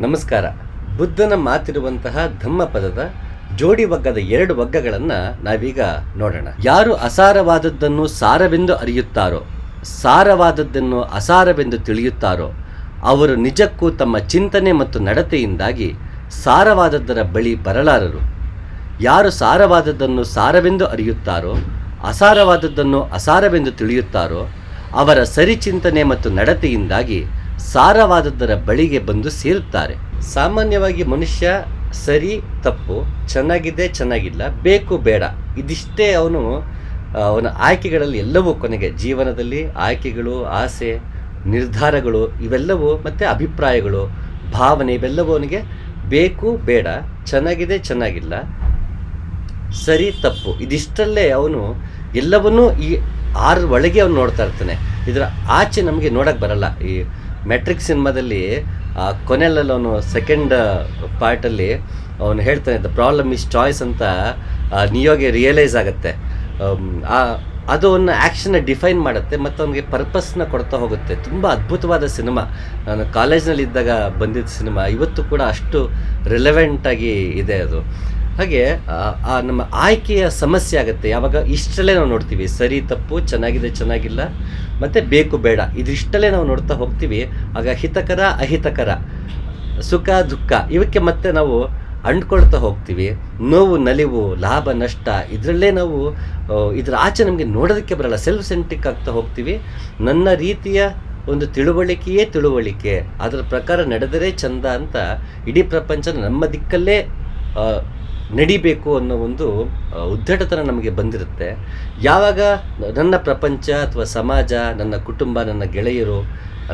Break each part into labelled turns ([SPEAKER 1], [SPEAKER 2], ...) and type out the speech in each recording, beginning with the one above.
[SPEAKER 1] ನಮಸ್ಕಾರ. ಬುದ್ಧನ ಮಾತಿರುವಂತಹ ಧಮ್ಮ ಪದದ ಜೋಡಿ ವಗ್ಗದ ಎರಡು ಒಗ್ಗಗಳನ್ನು ನಾವೀಗ ನೋಡೋಣ. ಯಾರು ಅಸಾರವಾದದ್ದನ್ನು ಸಾರವೆಂದು ಅರಿಯುತ್ತಾರೋ, ಸಾರವಾದದ್ದನ್ನು ಅಸಾರವೆಂದು ತಿಳಿಯುತ್ತಾರೋ, ಅವರು ನಿಜಕ್ಕೂ ತಮ್ಮ ಚಿಂತನೆ ಮತ್ತು ನಡತೆಯಿಂದಾಗಿ ಸಾರವಾದದ್ದರ ಬಳಿ ಬರಲಾರರು. ಯಾರು ಸಾರವಾದದ್ದನ್ನು ಸಾರವೆಂದು ಅರಿಯುತ್ತಾರೋ, ಅಸಾರವಾದದ್ದನ್ನು ಅಸಾರವೆಂದು ತಿಳಿಯುತ್ತಾರೋ, ಅವರ ಸರಿಚಿಂತನೆ ಮತ್ತು ನಡತೆಯಿಂದಾಗಿ ಸಾರವಾದದ್ದರ ಬಳಿಗೆ ಬಂದು ಸೇರುತ್ತಾರೆ. ಸಾಮಾನ್ಯವಾಗಿ ಮನುಷ್ಯ ಸರಿ, ತಪ್ಪು, ಚೆನ್ನಾಗಿದೆ, ಚೆನ್ನಾಗಿಲ್ಲ, ಬೇಕು, ಬೇಡ, ಇದಿಷ್ಟೇ ಅವನು, ಅವನ ಆಯ್ಕೆಗಳಲ್ಲಿ ಎಲ್ಲವೂ ಕೊನೆಗೆ ಜೀವನದಲ್ಲಿ ಆಯ್ಕೆಗಳು, ಆಸೆ, ನಿರ್ಧಾರಗಳು, ಇವೆಲ್ಲವೂ ಮತ್ತು ಅಭಿಪ್ರಾಯಗಳು, ಭಾವನೆ ಇವೆಲ್ಲವೂ ಅವನಿಗೆ ಬೇಕು, ಬೇಡ, ಚೆನ್ನಾಗಿದೆ, ಚೆನ್ನಾಗಿಲ್ಲ, ಸರಿ, ತಪ್ಪು, ಇದಿಷ್ಟಲ್ಲೇ ಅವನು ಎಲ್ಲವನ್ನೂ ಈ ಆರ ಒಳಗೆ ಅವನು ನೋಡ್ತಾ ಇರ್ತಾನೆ. ಇದರ ಆಚೆ ನಮಗೆ ನೋಡಕ್ಕೆ ಬರಲ್ಲ. ಈ ಮೆಟ್ರಿಕ್ ಸಿನಿಮಾದಲ್ಲಿ ಆ ಕೊನೆಯಲ್ಲಿ ಅವನು ಸೆಕೆಂಡ್ ಪಾರ್ಟಲ್ಲಿ ಅವನು ಹೇಳ್ತಾನೆ ದ ಪ್ರಾಬ್ಲಮ್ ಇಸ್ ಚಾಯ್ಸ್ ಅಂತ ನಿಯೋಗೆ ರಿಯಲೈಸ್ ಆಗುತ್ತೆ. ಆ, ಅದು ಅವನ್ನ ಆ್ಯಕ್ಷನ್ನ ಡಿಫೈನ್ ಮಾಡುತ್ತೆ, ಮತ್ತು ಅವನಿಗೆ ಪರ್ಪಸ್ನ ಕೊಡ್ತಾ ಹೋಗುತ್ತೆ. ತುಂಬ ಅದ್ಭುತವಾದ ಸಿನಿಮಾ ನಾನು ಕಾಲೇಜ್ನಲ್ಲಿ ಇದ್ದಾಗ ಬಂದಿದ್ದ ಸಿನಿಮಾ ಇವತ್ತು ಕೂಡ ಅಷ್ಟು ರಿಲೆವೆಂಟಾಗಿ ಇದೆ ಅದು. ಹಾಗೆ ಆ, ನಮ್ಮ ಆಯ್ಕೆಯ ಸಮಸ್ಯೆ ಆಗುತ್ತೆ. ಯಾವಾಗ ಇಷ್ಟಲ್ಲೇ ನಾವು ನೋಡ್ತೀವಿ. ಸರಿ ತಪ್ಪು ಚೆನ್ನಾಗಿದೆ ಚೆನ್ನಾಗಿಲ್ಲ. ಮತ್ತು ಬೇಕು ಬೇಡ. ಇದಿಷ್ಟಲ್ಲೇ ನಾವು ನೋಡ್ತಾ ಹೋಗ್ತೀವಿ. ಆಗ ಹಿತಕರ ಅಹಿತಕರ ಸುಖ ದುಃಖ ಇವಕ್ಕೆ ಮತ್ತೆ ನಾವು ಅಂಡ್ಕೊಳ್ತಾ ಹೋಗ್ತೀವಿ. ನೋವು ನಲಿವು ಲಾಭ ನಷ್ಟ ಇದರಲ್ಲೇ ನಾವು ಇದರ ಆಚೆ ನಮಗೆ ನೋಡೋದಕ್ಕೆ ಬರಲ್ಲ. ಸೆಲ್ಫ್ ಸೆಂಟ್ರಿಕ್ ಆಗ್ತಾ ಹೋಗ್ತೀವಿ. ನನ್ನ ರೀತಿಯ ಒಂದು ತಿಳುವಳಿಕೆಯೇ ತಿಳುವಳಿಕೆ. ಅದರ ಪ್ರಕಾರ ನಡೆದರೆ ಚಂದ ಅಂತ ಇಡೀ ಪ್ರಪಂಚ ನಮ್ಮ ದಿಕ್ಕಲ್ಲೇ ನಡಿಬೇಕು ಅನ್ನೋ ಒಂದು ಉದ್ದಟತನ ನಮಗೆ ಬಂದಿರುತ್ತೆ. ಯಾವಾಗ ನನ್ನ ಪ್ರಪಂಚ ಅಥವಾ ಸಮಾಜ, ನನ್ನ ಕುಟುಂಬ, ನನ್ನ ಗೆಳೆಯರು,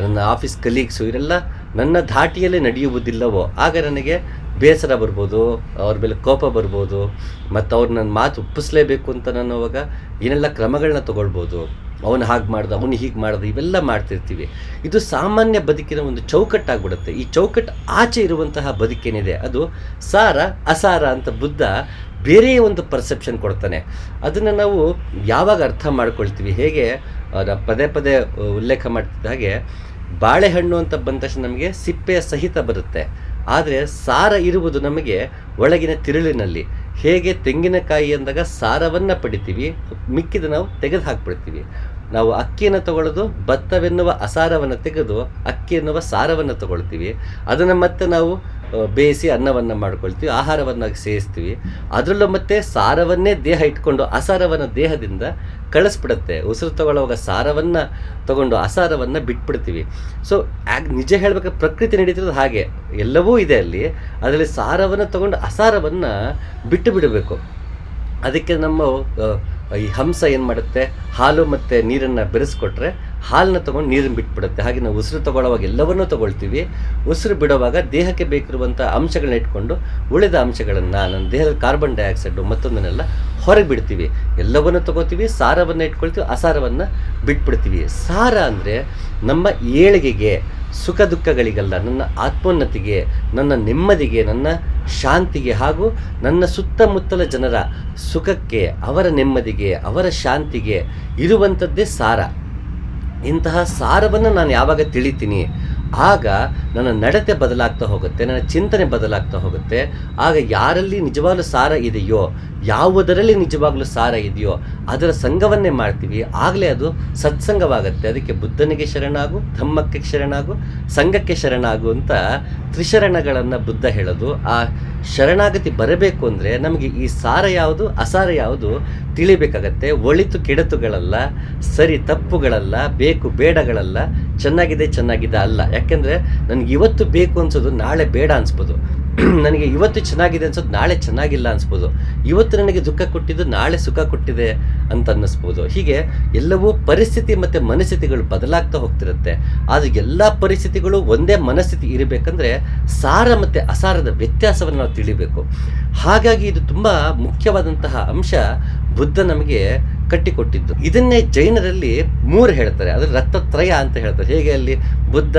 [SPEAKER 1] ನನ್ನ ಆಫೀಸ್ ಕಲೀಗ್ಸು ಇವರೆಲ್ಲ ನನ್ನ ಧಾಟಿಯಲ್ಲೇ ನಡೆಯುವುದಿಲ್ಲವೋ, ಆಗ ನನಗೆ ಬೇಸರ ಬರ್ಬೋದು, ಅವ್ರ ಮೇಲೆ ಕೋಪ ಬರ್ಬೋದು ಮತ್ತು ಅವ್ರು ನನ್ನ ಮಾತು ಒಪ್ಪಿಸ್ಲೇಬೇಕು ಅಂತ ನಾನು ಅವಾಗ ಏನೆಲ್ಲ ಕ್ರಮಗಳನ್ನ ತಗೊಳ್ಬೋದು. ಅವನು ಹಾಗೆ ಮಾಡ್ದ, ಅವನು ಹೀಗೆ ಮಾಡ್ದ, ಇವೆಲ್ಲ ಮಾಡ್ತಿರ್ತೀವಿ. ಇದು ಸಾಮಾನ್ಯ ಬದುಕಿನ ಒಂದು ಚೌಕಟ್ಟಾಗ್ಬಿಡುತ್ತೆ. ಈ ಚೌಕಟ್ಟು ಆಚೆ ಇರುವಂತಹ ಬದುಕೇನಿದೆ? ಅದು ಸಾರ, ಅಸಾರ ಅಂತ ಬುದ್ಧ ಬೇರೆ ಒಂದು ಪರ್ಸೆಪ್ಷನ್ ಕೊಡ್ತಾನೆ. ಅದನ್ನು ನಾವು ಯಾವಾಗ ಅರ್ಥ ಮಾಡ್ಕೊಳ್ತೀವಿ? ಹೇಗೆ ಪದೇ ಪದೇ ಉಲ್ಲೇಖ ಮಾಡ್ತಿದ್ದ ಹಾಗೆ, ಬಾಳೆಹಣ್ಣು ಅಂತ ಬಂದ ತಕ್ಷಣ ನಮಗೆ ಸಿಪ್ಪೆಯ ಸಹಿತ ಬರುತ್ತೆ. ಆದರೆ ಸಾರ ಇರುವುದು ನಮಗೆ ಒಳಗಿನ ತಿರುಳಿನಲ್ಲಿ. ಹೇಗೆ ತೆಂಗಿನಕಾಯಿ ಅಂದಾಗ ಸಾರವನ್ನು ಪಡಿತೀವಿ, ಮಿಕ್ಕಿದ ನಾವು ತೆಗೆದು ಹಾಕ್ಬಿಡ್ತೀವಿ. ನಾವು ಅಕ್ಕಿಯನ್ನು ತಗೊಳ್ಳೋದು, ಭತ್ತವೆನ್ನುವ ಅಸಾರವನ್ನು ತೆಗೆದು ಅಕ್ಕಿ ಎನ್ನುವ ಸಾರವನ್ನು ತಗೊಳ್ತೀವಿ. ಅದನ್ನು ಮತ್ತೆ ನಾವು ಬೇಯಿಸಿ ಅನ್ನವನ್ನು ಮಾಡ್ಕೊಳ್ತೀವಿ, ಆಹಾರವನ್ನು ಸೇವಿಸ್ತೀವಿ ಅದರಲ್ಲೂ ಮತ್ತೆ ಸಾರವನ್ನೇ ದೇಹ ಇಟ್ಕೊಂಡು ಅಸಾರವನ್ನು ದೇಹದಿಂದ ಕಳಿಸ್ಬಿಡುತ್ತೆ. ಉಸಿರು ತಗೊಳ್ಳುವಾಗ ಸಾರವನ್ನು ತಗೊಂಡು ಅಸಾರವನ್ನು ಬಿಟ್ಬಿಡ್ತೀವಿ. ಸೊ ಆಗ ನಿಜ ಹೇಳಬೇಕು ಪ್ರಕೃತಿ ನಡೀತಿರೋದು ಹಾಗೆ. ಎಲ್ಲವೂ ಇದೆ ಅಲ್ಲಿ. ಅದರಲ್ಲಿ ಸಾರವನ್ನು ತಗೊಂಡು ಅಸಾರವನ್ನು ಬಿಟ್ಟು ಬಿಡಬೇಕು. ಅದಕ್ಕೆ ನಮ್ಮ ಈ ಹಂಸ ಏನು ಮಾಡುತ್ತೆ? ಹಾಲು ಮತ್ತು ನೀರನ್ನು ಬೆರೆಸ್ಕೊಟ್ರೆ ಹಾಲನ್ನ ತೊಗೊಂಡು ನೀರನ್ನು ಬಿಟ್ಬಿಡುತ್ತೆ. ಹಾಗೆ ನಾವು ಉಸಿರು ತಗೊಳ್ಳುವಾಗ ಎಲ್ಲವನ್ನೂ ತಗೊಳ್ತೀವಿ. ಉಸಿರು ಬಿಡುವಾಗ ದೇಹಕ್ಕೆ ಬೇಕಿರುವಂಥ ಅಂಶಗಳನ್ನ ಇಟ್ಕೊಂಡು ಉಳಿದ ಅಂಶಗಳನ್ನು ನನ್ನ ದೇಹದ ಕಾರ್ಬನ್ ಡೈಆಕ್ಸೈಡು ಮತ್ತೊಂದನ್ನೆಲ್ಲ ಹೊರಗೆ ಬಿಡ್ತೀವಿ. ಎಲ್ಲವನ್ನು ತಗೋತೀವಿ ಸಾರವನ್ನು ಇಟ್ಕೊಳ್ತೀವಿ, ಅಸಾರವನ್ನು ಬಿಟ್ಬಿಡ್ತೀವಿ. ಸಾರ ಅಂದರೆ ನಮ್ಮ ಏಳಿಗೆಗೆ, ಸುಖ ದುಃಖಗಳಿಗಲ್ಲ ನನ್ನ ಆತ್ಮೋನ್ನತಿಗೆ, ನನ್ನ ನೆಮ್ಮದಿಗೆ, ನನ್ನ ಶಾಂತಿಗೆ ಹಾಗೂ ನನ್ನ ಸುತ್ತಮುತ್ತಲ ಜನರ ಸುಖಕ್ಕೆ, ಅವರ ನೆಮ್ಮದಿಗೆ, ಅವರ ಶಾಂತಿಗೆ ಇರುವಂಥದ್ದೇ ಸಾರ. ಇಂತಹ ಸಾರವನ್ನು ನಾನು ಯಾವಾಗ ತಿಳಿತೀನಿ? ಆಗ ನನ್ನ ನಡತೆ ಬದಲಾಗ್ತಾ ಹೋಗುತ್ತೆ, ನನ್ನ ಚಿಂತನೆ ಬದಲಾಗ್ತಾ ಹೋಗುತ್ತೆ. ಆಗ ಯಾರಲ್ಲಿ ನಿಜವಾಗ್ಲೂ ಸಾರ ಇದೆಯೋ, ಯಾವುದರಲ್ಲಿ ನಿಜವಾಗ್ಲೂ ಸಾರ ಇದೆಯೋ, ಅದರ ಸಂಘವನ್ನೇ ಮಾಡ್ತೀವಿ. ಆಗಲೇ ಅದು ಸತ್ಸಂಗವಾಗುತ್ತೆ. ಅದಕ್ಕೆ ಬುದ್ಧನಿಗೆ ಶರಣಾಗು, ಧಮ್ಮಕ್ಕೆ ಶರಣಾಗು, ಸಂಘಕ್ಕೆ ಶರಣಾಗು ಅಂತ ತ್ರಿಶರಣಗಳನ್ನು ಬುದ್ಧ ಹೇಳೋದು. ಆ ಶರಣಾಗತಿ ಬರಬೇಕು ಅಂದರೆ ನಮಗೆ ಈ ಸಾರ ಯಾವುದು, ಅಸಾರ ಯಾವುದು ತಿಳಿಬೇಕಾಗತ್ತೆ. ಒಳಿತು ಕೆಡತುಗಳಲ್ಲ, ಸರಿ ತಪ್ಪುಗಳಲ್ಲ, ಬೇಕು ಬೇಡಗಳಲ್ಲ, ಚೆನ್ನಾಗಿದೆ ಚೆನ್ನಾಗಿದೆ ಅಲ್ಲ. ಯಾಕೆಂದರೆ ನನಗೆ ಇವತ್ತು ಬೇಕು ಅನ್ಸೋದು, ನಾಳೆ ಬೇಡ ಅನ್ಸ್ಬೋದು. ನನಗೆ ಇವತ್ತು ಚೆನ್ನಾಗಿದೆ ಅನ್ಸೋದು, ನಾಳೆ ಚೆನ್ನಾಗಿಲ್ಲ ಅನ್ಸ್ಬೋದು. ಇವತ್ತು ನನಗೆ ದುಃಖ ಕೊಟ್ಟಿದ್ದು, ನಾಳೆ ಸುಖ ಕೊಟ್ಟಿದೆ ಅಂತ ಅನ್ನಿಸ್ಬೋದು. ಹೀಗೆ ಎಲ್ಲವೂ ಪರಿಸ್ಥಿತಿ ಮತ್ತು ಮನಸ್ಥಿತಿಗಳು ಬದಲಾಗ್ತಾ ಹೋಗ್ತಿರುತ್ತೆ. ಆದರೆ ಎಲ್ಲ ಪರಿಸ್ಥಿತಿಗಳು ಒಂದೇ ಮನಸ್ಥಿತಿ ಇರಬೇಕಂದ್ರೆ ಸಾರ ಮತ್ತು ಅಸಾರದ ವ್ಯತ್ಯಾಸವನ್ನು ನಾವು ತಿಳಿಬೇಕು. ಹಾಗಾಗಿ ಇದು ತುಂಬ ಮುಖ್ಯವಾದಂತಹ ಅಂಶ ಬುದ್ಧ ನಮಗೆ ಕಟ್ಟಿಕೊಟ್ಟಿದ್ದು. ಇದನ್ನೇ ಜೈನರಲ್ಲಿ ಮೂರು ಹೇಳ್ತಾರೆ. ಅದ್ರ ರಕ್ತತ್ರಯ ಅಂತ ಹೇಳ್ತಾರೆ. ಹೇಗೆ ಅಲ್ಲಿ ಬುದ್ಧ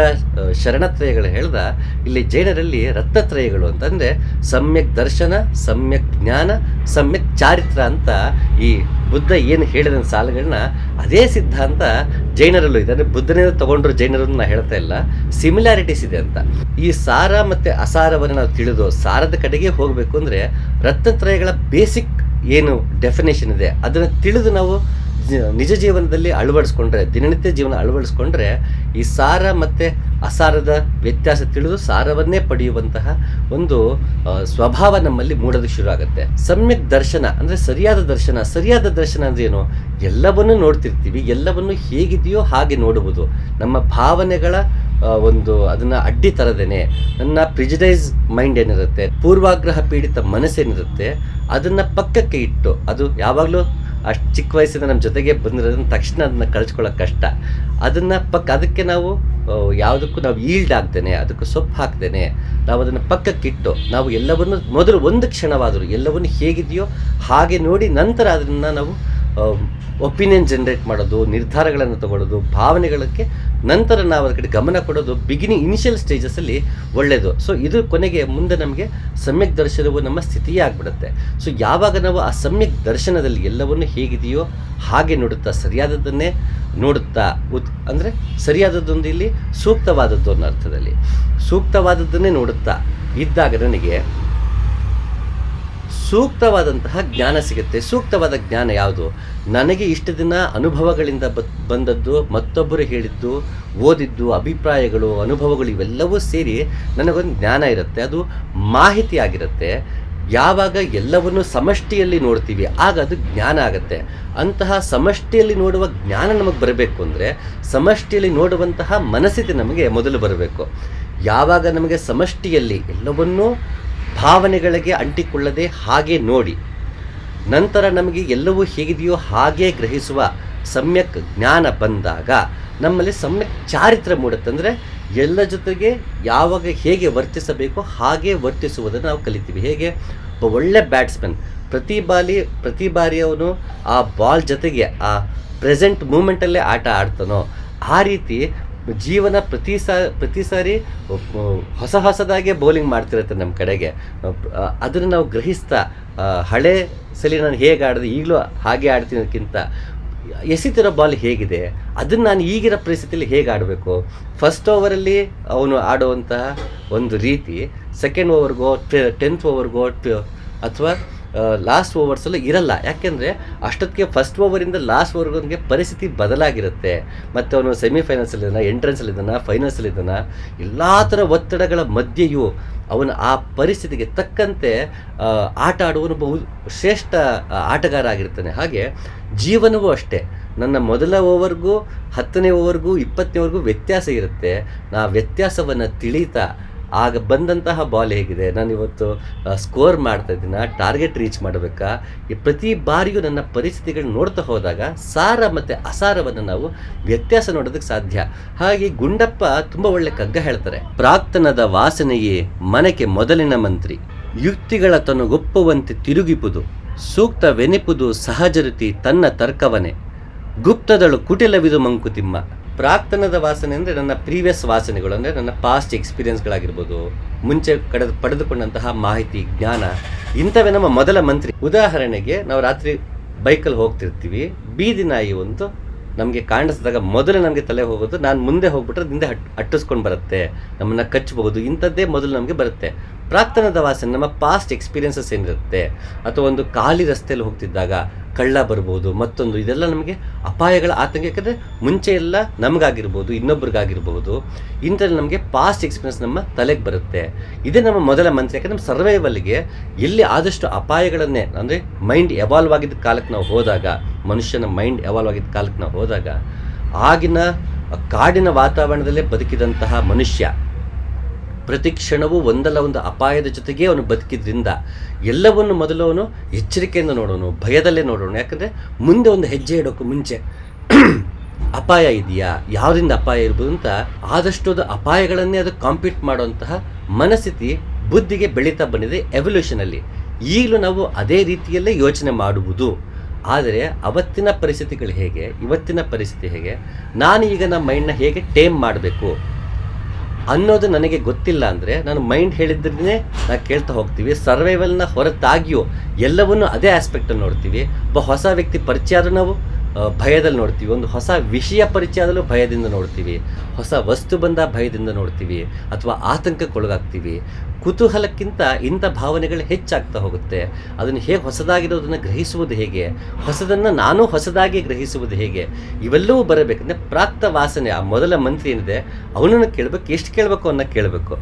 [SPEAKER 1] ಶರಣತ್ರಯಗಳು ಹೇಳ್ದ, ಇಲ್ಲಿ ಜೈನರಲ್ಲಿ ರತ್ನತ್ರಯಗಳು ಅಂತಂದ್ರೆ ಸಮ್ಯಕ್ ದರ್ಶನ, ಸಮ್ಯಕ್ ಜ್ಞಾನ, ಸಮ್ಯಕ್ ಚಾರಿತ್ರ ಅಂತ ಈ ಬುದ್ಧ ಏನು ಹೇಳಿದ ಸಾಲುಗಳನ್ನ ಅದೇ ಸಿದ್ಧಾಂತ ಜೈನರಲ್ಲೂ ಇದೆ. ಅಂದರೆ ಬುದ್ಧನೇ ತಗೊಂಡ್ರು ಜೈನರನ್ನು ನಾನು ಹೇಳ್ತಾ ಇಲ್ಲ. ಸಿಮಿಲಾರಿಟೀಸ್ ಇದೆ ಅಂತ. ಈ ಸಾರ ಮತ್ತು ಅಸಾರವನ್ನು ನಾವು ತಿಳಿದು, ಸಾರದ ಕಡೆಗೆ ಹೋಗಬೇಕು ಅಂದರೆ ರತ್ನತ್ರಯಗಳ ಬೇಸಿಕ್ ಏನು ಡೆಫಿನೇಷನ್ ಇದೆ. ಅದನ್ನು ತಿಳಿದು ನಾವು ನಿಜ ಜೀವನದಲ್ಲಿ ಅಳವಡಿಸ್ಕೊಂಡ್ರೆ, ದಿನನಿತ್ಯ ಜೀವನ ಅಳವಡಿಸ್ಕೊಂಡ್ರೆ, ಈ ಸಾರ ಮತ್ತು ಅಸಾರದ ವ್ಯತ್ಯಾಸ ತಿಳಿದು ಸಾರವನ್ನೇ ಪಡೆಯುವಂತಹ ಒಂದು ಸ್ವಭಾವ ನಮ್ಮಲ್ಲಿ ಮೂಡೋದಕ್ಕೆ ಶುರು ಆಗುತ್ತೆ ಸಮ್ಯಕ್ ದರ್ಶನ ಅಂದರೆ ಸರಿಯಾದ ದರ್ಶನ. ಸರಿಯಾದ ದರ್ಶನ ಅಂದ್ರೆ ಏನು? ಎಲ್ಲವನ್ನೂ ನೋಡ್ತಿರ್ತೀವಿ, ಎಲ್ಲವನ್ನು ಹೇಗಿದೆಯೋ ಹಾಗೆ ನೋಡುವುದು. ನಮ್ಮ ಭಾವನೆಗಳ ಒಂದು ಅದನ್ನ ಅಡ್ಡಿ ತರದೇನೆ. ನನ್ನ ಪ್ರಿಜಿಡೈಸ್ ಮೈಂಡ್ ಏನಿರುತ್ತೆ? ಪೂರ್ವಾಗ್ರಹ ಪೀಡಿತ ಮನಸ್ಸೇನಿರುತ್ತೆ? ಅದನ್ನ ಪಕ್ಕಕ್ಕೆ ಇಟ್ಟು, ಅದು ಯಾವಾಗಲೂ ಅಷ್ಟು ಚಿಕ್ಕ ವಯಸ್ಸಿಂದ ನಮ್ಮ ಜೊತೆಗೆ ಬಂದಿರೋದನ್ನ ತಕ್ಷಣ ಅದನ್ನು ಕಳ್ಸ್ಕೊಳ್ಳೋಕೆ ಕಷ್ಟ. ಅದನ್ನು ಪಕ್ಕ ಅದಕ್ಕೆ ನಾವು ಯಾವುದಕ್ಕೂ ನಾವು ಈಲ್ಡ್ ಆಗ್ದೇನೆ, ಅದಕ್ಕೆ ಸೊಪ್ಪು ಹಾಕ್ತೇನೆ ನಾವು ಅದನ್ನು ಪಕ್ಕಕ್ಕಿಟ್ಟು ನಾವು ಎಲ್ಲವನ್ನು, ಮೊದಲು ಒಂದು ಕ್ಷಣವಾದರೂ ಎಲ್ಲವನ್ನು ಹೇಗಿದೆಯೋ ಹಾಗೆ ನೋಡಿ ನಂತರ ಅದನ್ನು ನಾವು ಒಪಿನಿಯನ್ ಜನರೇಟ್ ಮಾಡೋದು, ನಿರ್ಧಾರಗಳನ್ನು ತಗೊಳ್ಳೋದು, ಭಾವನೆಗಳಕ್ಕೆ ನಂತರ ನಾವು ಅದರ ಕಡೆ ಗಮನ ಕೊಡೋದು ಬಿಗಿನಿಂಗ್ ಇನಿಷಿಯಲ್ ಸ್ಟೇಜಸ್ಸಲ್ಲಿ ಒಳ್ಳೆಯದು ಸೊ ಇದು ಕೊನೆಗೆ ಮುಂದೆ ನಮಗೆ ಸಮ್ಯಕ್ ದರ್ಶನವು ನಮ್ಮ ಸ್ಥಿತಿಯೇ ಆಗಿಬಿಡುತ್ತೆ. ಸೊ ಯಾವಾಗ ನಾವು ಆ ಸಮ್ಯಕ್ ದರ್ಶನದಲ್ಲಿ ಎಲ್ಲವನ್ನು ಹೇಗಿದೆಯೋ ಹಾಗೆ ನೋಡುತ್ತಾ, ಸರಿಯಾದದ್ದನ್ನೇ ನೋಡುತ್ತಾ, ಉತ್, ಅಂದರೆ ಸರಿಯಾದದ್ದೊಂದು ಇಲ್ಲಿ ಸೂಕ್ತವಾದದ್ದು ಅನ್ನೋ ಅರ್ಥದಲ್ಲಿ. ಸೂಕ್ತವಾದದ್ದನ್ನೇ ನೋಡುತ್ತಾ ಇದ್ದಾಗ ನನಗೆ ಸೂಕ್ತವಾದಂತಹ ಜ್ಞಾನ ಸಿಗುತ್ತೆ. ಸೂಕ್ತವಾದ ಜ್ಞಾನ ಯಾವುದು? ನನಗೆ ಇಷ್ಟು ದಿನ ಅನುಭವಗಳಿಂದ ಬಂದದ್ದು, ಮತ್ತೊಬ್ಬರು ಹೇಳಿದ್ದು, ಓದಿದ್ದು, ಅಭಿಪ್ರಾಯಗಳು, ಅನುಭವಗಳು ಇವೆಲ್ಲವೂ ಸೇರಿ ನನಗೊಂದು ಜ್ಞಾನ ಇರುತ್ತೆ. ಅದು ಮಾಹಿತಿ ಆಗಿರುತ್ತೆ. ಯಾವಾಗ ಎಲ್ಲವನ್ನು ಸಮಷ್ಟಿಯಲ್ಲಿ ನೋಡ್ತೀವಿ, ಆಗ ಅದು ಜ್ಞಾನ ಆಗುತ್ತೆ. ಅಂತಹ ಸಮಷ್ಟಿಯಲ್ಲಿ ನೋಡುವ ಜ್ಞಾನ ನಮಗೆ ಬರಬೇಕು ಅಂದರೆ, ಸಮಷ್ಟಿಯಲ್ಲಿ ನೋಡುವಂತಹ ಮನಸ್ಥಿತಿ ನಮಗೆ ಮೊದಲು ಬರಬೇಕು. ಯಾವಾಗ ನಮಗೆ ಸಮಷ್ಟಿಯಲ್ಲಿ ಎಲ್ಲವನ್ನೂ ಭಾವನೆಗಳಿಗೆ ಅಂಟಿಕೊಳ್ಳದೆ ಹಾಗೆ ನೋಡಿ. ನಂತರ ನಮಗೆ ಎಲ್ಲವೂ ಹೇಗಿದೆಯೋ ಹಾಗೆ ಗ್ರಹಿಸುವ ಸಮ್ಯಕ್ ಜ್ಞಾನ ಬಂದಾಗ ನಮ್ಮಲ್ಲಿ ಸಮ್ಯಕ್ ಚಾರಿತ್ರ ಮೂಡುತ್ತೆ ಅಂದರೆ ಎಲ್ಲ ಜೊತೆಗೆ ಯಾವಾಗ ಹೇಗೆ ವರ್ತಿಸಬೇಕೋ ಹಾಗೆ ವರ್ತಿಸುವುದನ್ನು ನಾವು ಕಲಿತೀವಿ. ಹೇಗೆ? ಒಬ್ಬ ಒಳ್ಳೆ ಬ್ಯಾಟ್ಸ್ಮನ್, ಪ್ರತಿ ಬಾಲಿ, ಪ್ರತಿ ಬಾರಿ ಅವನು ಆ ಬಾಲ್ ಜೊತೆಗೆ ಆ ಪ್ರೆಸೆಂಟ್ ಮೂಮೆಂಟಲ್ಲೇ ಆಟ ಆಡ್ತಾನೋ, ಆ ರೀತಿ ಜೀವನ ಪ್ರತಿ ಸ, ಪ್ರತಿ ಸಾರಿ ಹೊಸ ಹೊಸದಾಗೆ ಬೌಲಿಂಗ್ ಮಾಡ್ತಿರುತ್ತೆ ನಮ್ಮ ಕಡೆಗೆ. ಅದನ್ನು ನಾವು ಗ್ರಹಿಸ್ತಾ ಹಳೆ ಸಲಿ ನಾನು ಹೇಗೆ ಆಡಿದೆ, ಈಗಲೂ ಹಾಗೆ ಆಡ್ತಿರೋದಕ್ಕಿಂತ ಎಸಿತಿರೋ ಬಾಲ್ ಹೇಗಿದೆ, ಅದನ್ನು ನಾನು ಈಗಿರೋ ಪರಿಸ್ಥಿತಿಯಲ್ಲಿ ಹೇಗೆ ಆಡಬೇಕು? ಫಸ್ಟ್ ಓವರಲ್ಲಿ ಅವನು ಆಡುವಂತಹ ಒಂದು ರೀತಿ ಸೆಕೆಂಡ್ ಓವರ್ಗೋ ಟೆಂತ್ ಓವರ್ಗೋ ಅಥವಾ ಲಾಸ್ಟ್ ಓವರ್ಸಲ್ಲಿ ಇರಲ್ಲ. ಯಾಕೆಂದರೆ ಅಷ್ಟೊತ್ತಿಗೆ ಫಸ್ಟ್ ಓವರಿಂದ ಲಾಸ್ಟ್ ಓವರ್ಗೆ ಪರಿಸ್ಥಿತಿ ಬದಲಾಗಿರುತ್ತೆ. ಮತ್ತು ಅವನು ಸೆಮಿಫೈನಲ್ಸಲ್ಲಿದ್ದಾನ ಎಂಟ್ರೆನ್ಸಲ್ಲಿದ್ದಾನ ಫೈನಲ್ಸಲ್ಲಿದ್ದಾನ ಎಲ್ಲ ಥರ ಒತ್ತಡಗಳ ಮಧ್ಯೆಯೂ ಅವನು ಆ ಪರಿಸ್ಥಿತಿಗೆ ತಕ್ಕಂತೆ ಆಟ ಆಡುವನು ಬಹು ಶ್ರೇಷ್ಠ ಆಟಗಾರ ಆಗಿರ್ತಾನೆ. ಹಾಗೆ ಜೀವನವೂ ಅಷ್ಟೇ. ನನ್ನ ಮೊದಲ ಓವರ್ಗೂ ಹತ್ತನೇ ಓವರ್ಗೂ ಇಪ್ಪತ್ತನೇ ಓವರ್ಗೂ ವ್ಯತ್ಯಾಸ ಇರುತ್ತೆ. ನಾ ವ್ಯತ್ಯಾಸವನ್ನು ತಿಳಿತಾ ಆಗ ಬಂದಂತಹ ಬಾಲ್ ಹೇಗಿದೆ? ನಾನು ಇವತ್ತು ಸ್ಕೋರ್ ಮಾಡ್ತಾ ಇದ್ದೀನ. ಟಾರ್ಗೆಟ್ ರೀಚ್ ಮಾಡಬೇಕಾ? ಈ ಪ್ರತಿ ಬಾರಿಯೂ ನನ್ನ ಪರಿಸ್ಥಿತಿಗಳನ್ನ ನೋಡ್ತಾ ಹೋದಾಗ ಸಾರ ಮತ್ತು ಅಸಾರವನ್ನು ನಾವು ವ್ಯತ್ಯಾಸ ನೋಡೋದಕ್ಕೆ ಸಾಧ್ಯ. ಹಾಗೆ ಗುಂಡಪ್ಪ ತುಂಬ ಒಳ್ಳೆ ಕಗ್ಗ ಹೇಳ್ತಾರೆ. ಪ್ರಾಕ್ತನದ ವಾಸನೆಯೇ ಮನೆಗೆ ಮೊದಲಿನ ಮಂತ್ರಿ. ಯುಕ್ತಿಗಳ ತನಗೊಪ್ಪುವಂತೆ ತಿರುಗಿಪುದು. ಸೂಕ್ತವೆನಿಪುದು ಸಹಜರತಿ ತನ್ನ ತರ್ಕವನೆ. ಗುಪ್ತದಳು ಕುಟಿಲವಿದು ಮಂಕುತಿಮ್ಮ. ಪ್ರಾಕ್ತನದ ವಾಸನೆ ಅಂದರೆ ನನ್ನ ಪ್ರೀವಿಯಸ್ ವಾಸನೆಗಳು, ಅಂದರೆ ನನ್ನ ಪಾಸ್ಟ್ ಎಕ್ಸ್ಪೀರಿಯನ್ಸ್ಗಳಾಗಿರ್ಬೋದು ಮುಂಚೆ ಕಡೆದು ಪಡೆದುಕೊಂಡಂತಹ ಮಾಹಿತಿ, ಜ್ಞಾನ, ಇಂಥವೇ ನಮ್ಮ ಮೊದಲ ಮಂತ್ರಿ. ಉದಾಹರಣೆಗೆ, ನಾವು ರಾತ್ರಿ ಬೈಕಲ್ಲಿ ಹೋಗ್ತಿರ್ತೀವಿ, ಬೀದಿ ನಾಯಿ ಒಂದು ನಮಗೆ ಕಾಣಿಸಿದಾಗ ಮೊದಲು ನಮಗೆ ತಲೆ ಹೋಗೋದು, ನಾನು ಮುಂದೆ ಹೋಗ್ಬಿಟ್ರೆ ಹಿಂದೆ ಹಟ್ ಅಟ್ಟಿಸ್ಕೊಂಡು ಬರುತ್ತೆ, ನಮ್ಮನ್ನು ಕಚ್ಚಬಹುದು, ಇಂಥದ್ದೇ ಮೊದಲು ನಮಗೆ ಬರುತ್ತೆ. ಪ್ರಾಕ್ತನದ ವಾಸನೆ ನಮ್ಮ ಪಾಸ್ಟ್ ಎಕ್ಸ್ಪೀರಿಯೆನ್ಸಸ್ ಏನಿರುತ್ತೆ, ಅಥವಾ ಒಂದು ಖಾಲಿ ರಸ್ತೆಯಲ್ಲಿ ಹೋಗ್ತಿದ್ದಾಗ ಕಳ್ಳ ಬರ್ಬೋದು, ಮತ್ತೊಂದು ಇದೆಲ್ಲ ನಮಗೆ ಅಪಾಯಗಳ ಆತಂಕ. ಯಾಕಂದರೆ ಮುಂಚೆ ಎಲ್ಲ ನಮಗಾಗಿರ್ಬೋದು, ಇನ್ನೊಬ್ರಿಗಾಗಿರ್ಬೋದು ಇಂಥದ್ದು ನಮಗೆ ಪಾಸ್ಟ್ ಎಕ್ಸ್ಪೀರಿಯನ್ಸ್ ನಮ್ಮ ತಲೆಗೆ ಬರುತ್ತೆ. ಇದೇ ನಮ್ಮ ಮೊದಲ ಮಂತ್ರ ಯಾಕಂದರೆ ನಮ್ಮ ಸರ್ವೈವಲ್ಗೆ ಎಲ್ಲಿ ಆದಷ್ಟು ಅಪಾಯಗಳನ್ನೇ, ಅಂದರೆ ಮೈಂಡ್ ಎವಾಲ್ವ್ ಆಗಿದ್ದ ಕಾಲಕ್ಕೆ ನಾವು ಹೋದಾಗ, ಮನುಷ್ಯನ ಮೈಂಡ್ ಎವಾಲ್ವ್ ಆಗಿದ್ದ ಕಾಲಕ್ಕೆ ನಾವು ಹೋದಾಗ, ಆಗಿನ ಕಾಡಿನ ವಾತಾವರಣದಲ್ಲೇ ಬದುಕಿದಂತಹ ಮನುಷ್ಯ ಪ್ರತಿ ಕ್ಷಣವೂ ಒಂದಲ್ಲ ಒಂದು ಅಪಾಯದ ಜೊತೆಗೆ ಅವನು ಬದುಕಿದ್ರಿಂದ ಎಲ್ಲವನ್ನು ಮೊದಲು ಅವನು ಎಚ್ಚರಿಕೆಯಿಂದ ನೋಡೋನು, ಭಯದಲ್ಲೇ ನೋಡೋಣ ಯಾಕಂದರೆ ಮುಂದೆ ಒಂದು ಹೆಜ್ಜೆ ಇಡೋಕ್ಕೂ ಮುಂಚೆ ಅಪಾಯ ಇದೆಯಾ? ಯಾವುದರಿಂದ ಅಪಾಯ ಇರ್ಬೋದು ಅಂತ ಆದಷ್ಟು ಅದು ಅಪಾಯಗಳನ್ನೇ ಅದು ಕಾಂಪೀಟ್ ಮಾಡುವಂತಹ ಮನಸ್ಥಿತಿ, ಬುದ್ಧಿಗೆ ಬೆಳೀತಾ ಬಂದಿದೆ ಎವಲ್ಯೂಷನಲ್ಲಿ ಈಗಲೂ ನಾವು ಅದೇ ರೀತಿಯಲ್ಲೇ ಯೋಚನೆ ಮಾಡುವುದು. ಆದರೆ ಅವತ್ತಿನ ಪರಿಸ್ಥಿತಿಗಳು ಹೇಗೆ? ಇವತ್ತಿನ ಪರಿಸ್ಥಿತಿ ಹೇಗೆ? ನಾನು ಈಗ ನಮ್ಮ ಮೈಂಡ್ನ ಹೇಗೆ ಟೇಮ್ ಮಾಡಬೇಕು? ಅನ್ನೋದು ನನಗೆ ಗೊತ್ತಿಲ್ಲ ಅಂದರೆ ನಾನು ಮೈಂಡ್ ಹೇಳಿದ್ರೇ ನಾವು ಕೇಳ್ತಾ ಹೋಗ್ತೀವಿ. ಸರ್ವೈವಲ್ನ ಹೊರತಾಗಿಯೂ ಎಲ್ಲವನ್ನೂ ಅದೇ ಆಸ್ಪೆಕ್ಟನ್ನು ನೋಡ್ತೀವಿ. ಒಬ್ಬ ಹೊಸ ವ್ಯಕ್ತಿ ಪರಿಚಯ ನಾವು ಭಯದಲ್ಲಿ ನೋಡ್ತೀವಿ. ಒಂದು ಹೊಸ ವಿಷಯ ಪರಿಚಯ ಆದಲ್ಲೂ ಭಯದಿಂದ ನೋಡ್ತೀವಿ. ಹೊಸ ವಸ್ತು ಬಂದ ಭಯದಿಂದ ನೋಡ್ತೀವಿ. ಅಥವಾ ಆತಂಕಕ್ಕೊಳಗಾಗ್ತೀವಿ. ಕುತೂಹಲಕ್ಕಿಂತ ಇಂಥ ಭಾವನೆಗಳು ಹೆಚ್ಚಾಗ್ತಾ ಹೋಗುತ್ತೆ. ಅದನ್ನು ಹೇಗೆ ಹೊಸದಾಗಿರೋದನ್ನು ಗ್ರಹಿಸುವುದು ಹೇಗೆ? ಹೊಸದನ್ನು ನಾನು ಹೊಸದಾಗಿ ಗ್ರಹಿಸುವುದು ಹೇಗೆ? ಇವೆಲ್ಲವೂ ಬರಬೇಕಂದ್ರೆ ಪ್ರಾಕ್ತ ವಾಸನೆ. ಆ ಮೊದಲ ಮಂತ್ರಿ ಏನಿದೆ? ಅವನನ್ನು ಕೇಳಬೇಕು, ಎಷ್ಟು ಕೇಳಬೇಕು ಅನ್ನೋ ಕೇಳಬೇಕು.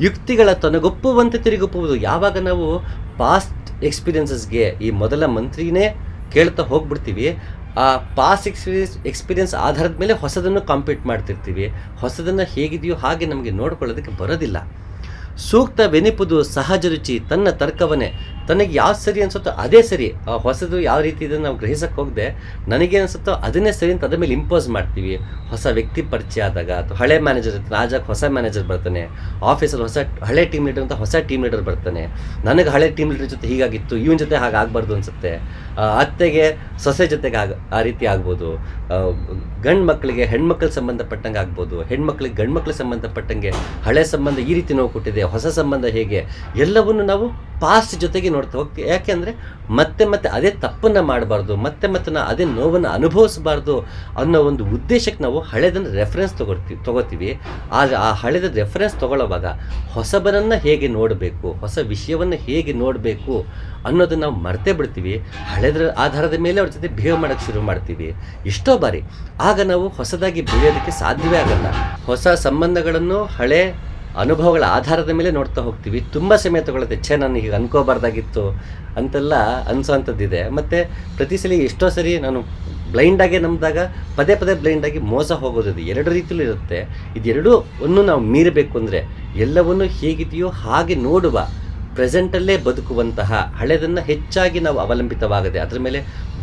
[SPEAKER 1] ಯುಕ್ತಿಗಳ ತನಗೊಪ್ಪುವಂತೆ ತಿರುಗೊಪ್ಪುವುದು. ಯಾವಾಗ ನಾವು ಪಾಸ್ಟ್ ಎಕ್ಸ್ಪೀರಿಯನ್ಸಸ್ಗೆ ಈ ಮೊದಲ ಮಂತ್ರಿನೇ ಕೇಳ್ತಾ ಹೋಗ್ಬಿಡ್ತೀವಿ. ಆ ಪಾಸ್ ಎಕ್ಸ್ಪೀರಿಯನ್ಸ್ ಎಕ್ಸ್ಪೀರಿಯನ್ಸ್ ಆಧಾರದ ಮೇಲೆ ಹೊಸದನ್ನು ಕಾಂಪೀಟ್ ಮಾಡ್ತಿರ್ತೀವಿ. ಹೊಸದನ್ನು ಹೇಗಿದೆಯೋ ಹಾಗೆ ನಮಗೆ ನೋಡ್ಕೊಳ್ಳೋದಕ್ಕೆ ಬರೋದಿಲ್ಲ. ಸೂಕ್ತ ಬೆನಿಪುದು ಸಹಜ ರುಚಿ, ತನ್ನ ತರ್ಕವನ್ನೇ ತನಗೆ ಯಾವ್ದು ಸರಿ ಅನ್ಸುತ್ತೋ ಅದೇ ಸರಿ. ಹೊಸದು ಯಾವ ರೀತಿ ಇದೆ ನಾವು ಗ್ರಹಿಸಕ್ಕೆ ಹೋಗದೆ, ನನಗೆ ಅನ್ಸುತ್ತೋ ಅದನ್ನೇ ಸರಿ ಅಂತ ಅದ ಮೇಲೆ ಇಂಪೋಸ್ ಮಾಡ್ತೀವಿ. ಹೊಸ ವ್ಯಕ್ತಿ ಪರಿಚಯ ಆದಾಗ ಅಥವಾ ಹಳೆ ಮ್ಯಾನೇಜರ್ ಇರ್ತಾನೆ ಆಜಾಗ ಹೊಸ ಮ್ಯಾನೇಜರ್ ಬರ್ತಾನೆ ಆಫೀಸಲ್ಲಿ ಹೊಸ ಹಳೆ ಟೀಮ್ ಲೀಡರ್ ಅಂತ ಹೊಸ ಟೀಮ್ ಲೀಡರ್ ಬರ್ತಾನೆ. ನನಗೆ ಹಳೆ ಟೀಮ್ ಲೀಡರ್ ಜೊತೆ ಹೀಗಾಗಿತ್ತು, ಇವನ ಜೊತೆ ಹಾಗೆ ಆಗಬಾರ್ದು ಅನಿಸುತ್ತೆ. ಅತ್ತೆಗೆ ಸೊಸೆ ಜೊತೆಗೆ ಆಗ, ಆ ರೀತಿ ಆಗ್ಬೋದು. ಗಂಡು ಮಕ್ಕಳಿಗೆ ಹೆಣ್ಮಕ್ಳಿಗೆ ಸಂಬಂಧಪಟ್ಟಂಗೆ ಆಗ್ಬೋದು, ಹೆಣ್ಮಕ್ಳಿಗೆ ಗಂಡು ಮಕ್ಳಿಗೆ ಸಂಬಂಧಪಟ್ಟಂಗೆ ಹಳೆ ಸಂಬಂಧ ಈ ರೀತಿ ನೋವು ಕೊಟ್ಟಿದೆ, ಹೊಸ ಸಂಬಂಧ ಹೇಗೆ, ಎಲ್ಲವನ್ನು ನಾವು ಪಾಸ್ಟ್ ಜೊತೆಗೆ ನೋಡ್ತಾ ಹೋಗ್ತೀವಿ ಯಾಕೆಂದರೆ ಮತ್ತೆ ಮತ್ತೆ ಅದೇ ತಪ್ಪನ್ನು ಮಾಡಬಾರ್ದು, ಮತ್ತೆ ಮತ್ತೆ ನಾವು ಅದೇ ನೋವನ್ನು ಅನುಭವಿಸಬಾರ್ದು ಅನ್ನೋ ಒಂದು ಉದ್ದೇಶಕ್ಕೆ ನಾವು ಹಳೆದನ್ನು ರೆಫರೆನ್ಸ್ ತೊಗೊಳ್ತೀವಿ ತಗೋತೀವಿ. ಆದರೆ ಆ ಹಳೆದ ರೆಫರೆನ್ಸ್ ತೊಗೊಳ್ಳೋವಾಗ ಹೊಸಬನನ್ನು ಹೇಗೆ ನೋಡಬೇಕು, ಹೊಸ ವಿಷಯವನ್ನು ಹೇಗೆ ನೋಡಬೇಕು ಅನ್ನೋದನ್ನು ನಾವು ಮರ್ತೇ ಬಿಡ್ತೀವಿ. ಹಳೆದ್ರ ಆಧಾರದ ಮೇಲೆ ಅವ್ರ ಜೊತೆ ಬಿಹೇವ್ ಮಾಡೋಕ್ಕೆ ಶುರು ಮಾಡ್ತೀವಿ. ಎಷ್ಟೋ ಬಾರಿ. ಆಗ ನಾವು ಹೊಸದಾಗಿ ಬೆಳೆಯೋದಕ್ಕೆ ಸಾಧ್ಯವೇ ಆಗಲ್ಲ. ಹೊಸ ಸಂಬಂಧಗಳನ್ನು ಹಳೆ ಅನುಭವಗಳ ಆಧಾರದ ಮೇಲೆ ನೋಡ್ತಾ ಹೋಗ್ತೀವಿ. ತುಂಬ ಸಮಯ ತಗೊಳ್ಳುತ್ತೆ ಛೇ, ನಾನು ಈಗ ಅನ್ಕೋಬಾರ್ದಾಗಿತ್ತು ಅಂತೆಲ್ಲ ಅನ್ಸೋವಂಥದ್ದಿದೆ ಮತ್ತು ಪ್ರತಿ ಸಲ ಎಷ್ಟೋ ಸರಿ ನಾನು ಬ್ಲೈಂಡಾಗೆ ನಂಬಿದಾಗ ಪದೇ ಪದೇ ಬ್ಲೈಂಡಾಗಿ ಮೋಸ ಹೋಗೋದಿದೆ ಎರಡು ರೀತಿಯಲ್ಲೂ ಇರುತ್ತೆ. ಇದೆರಡೂ ಒಂದು ನಾವು ಮೀರಬೇಕು ಅಂದರೆ ಎಲ್ಲವನ್ನು ಹೇಗಿದೆಯೋ ಹಾಗೆ ನೋಡುವ ಪ್ರೆಸೆಂಟಲ್ಲೇ ಬದುಕುವಂತಹ ಹಳೆದನ್ನು ಹೆಚ್ಚಾಗಿ ನಾವು ಅವಲಂಬಿತವಾಗದೆ ಅದರ ಮೇಲೆ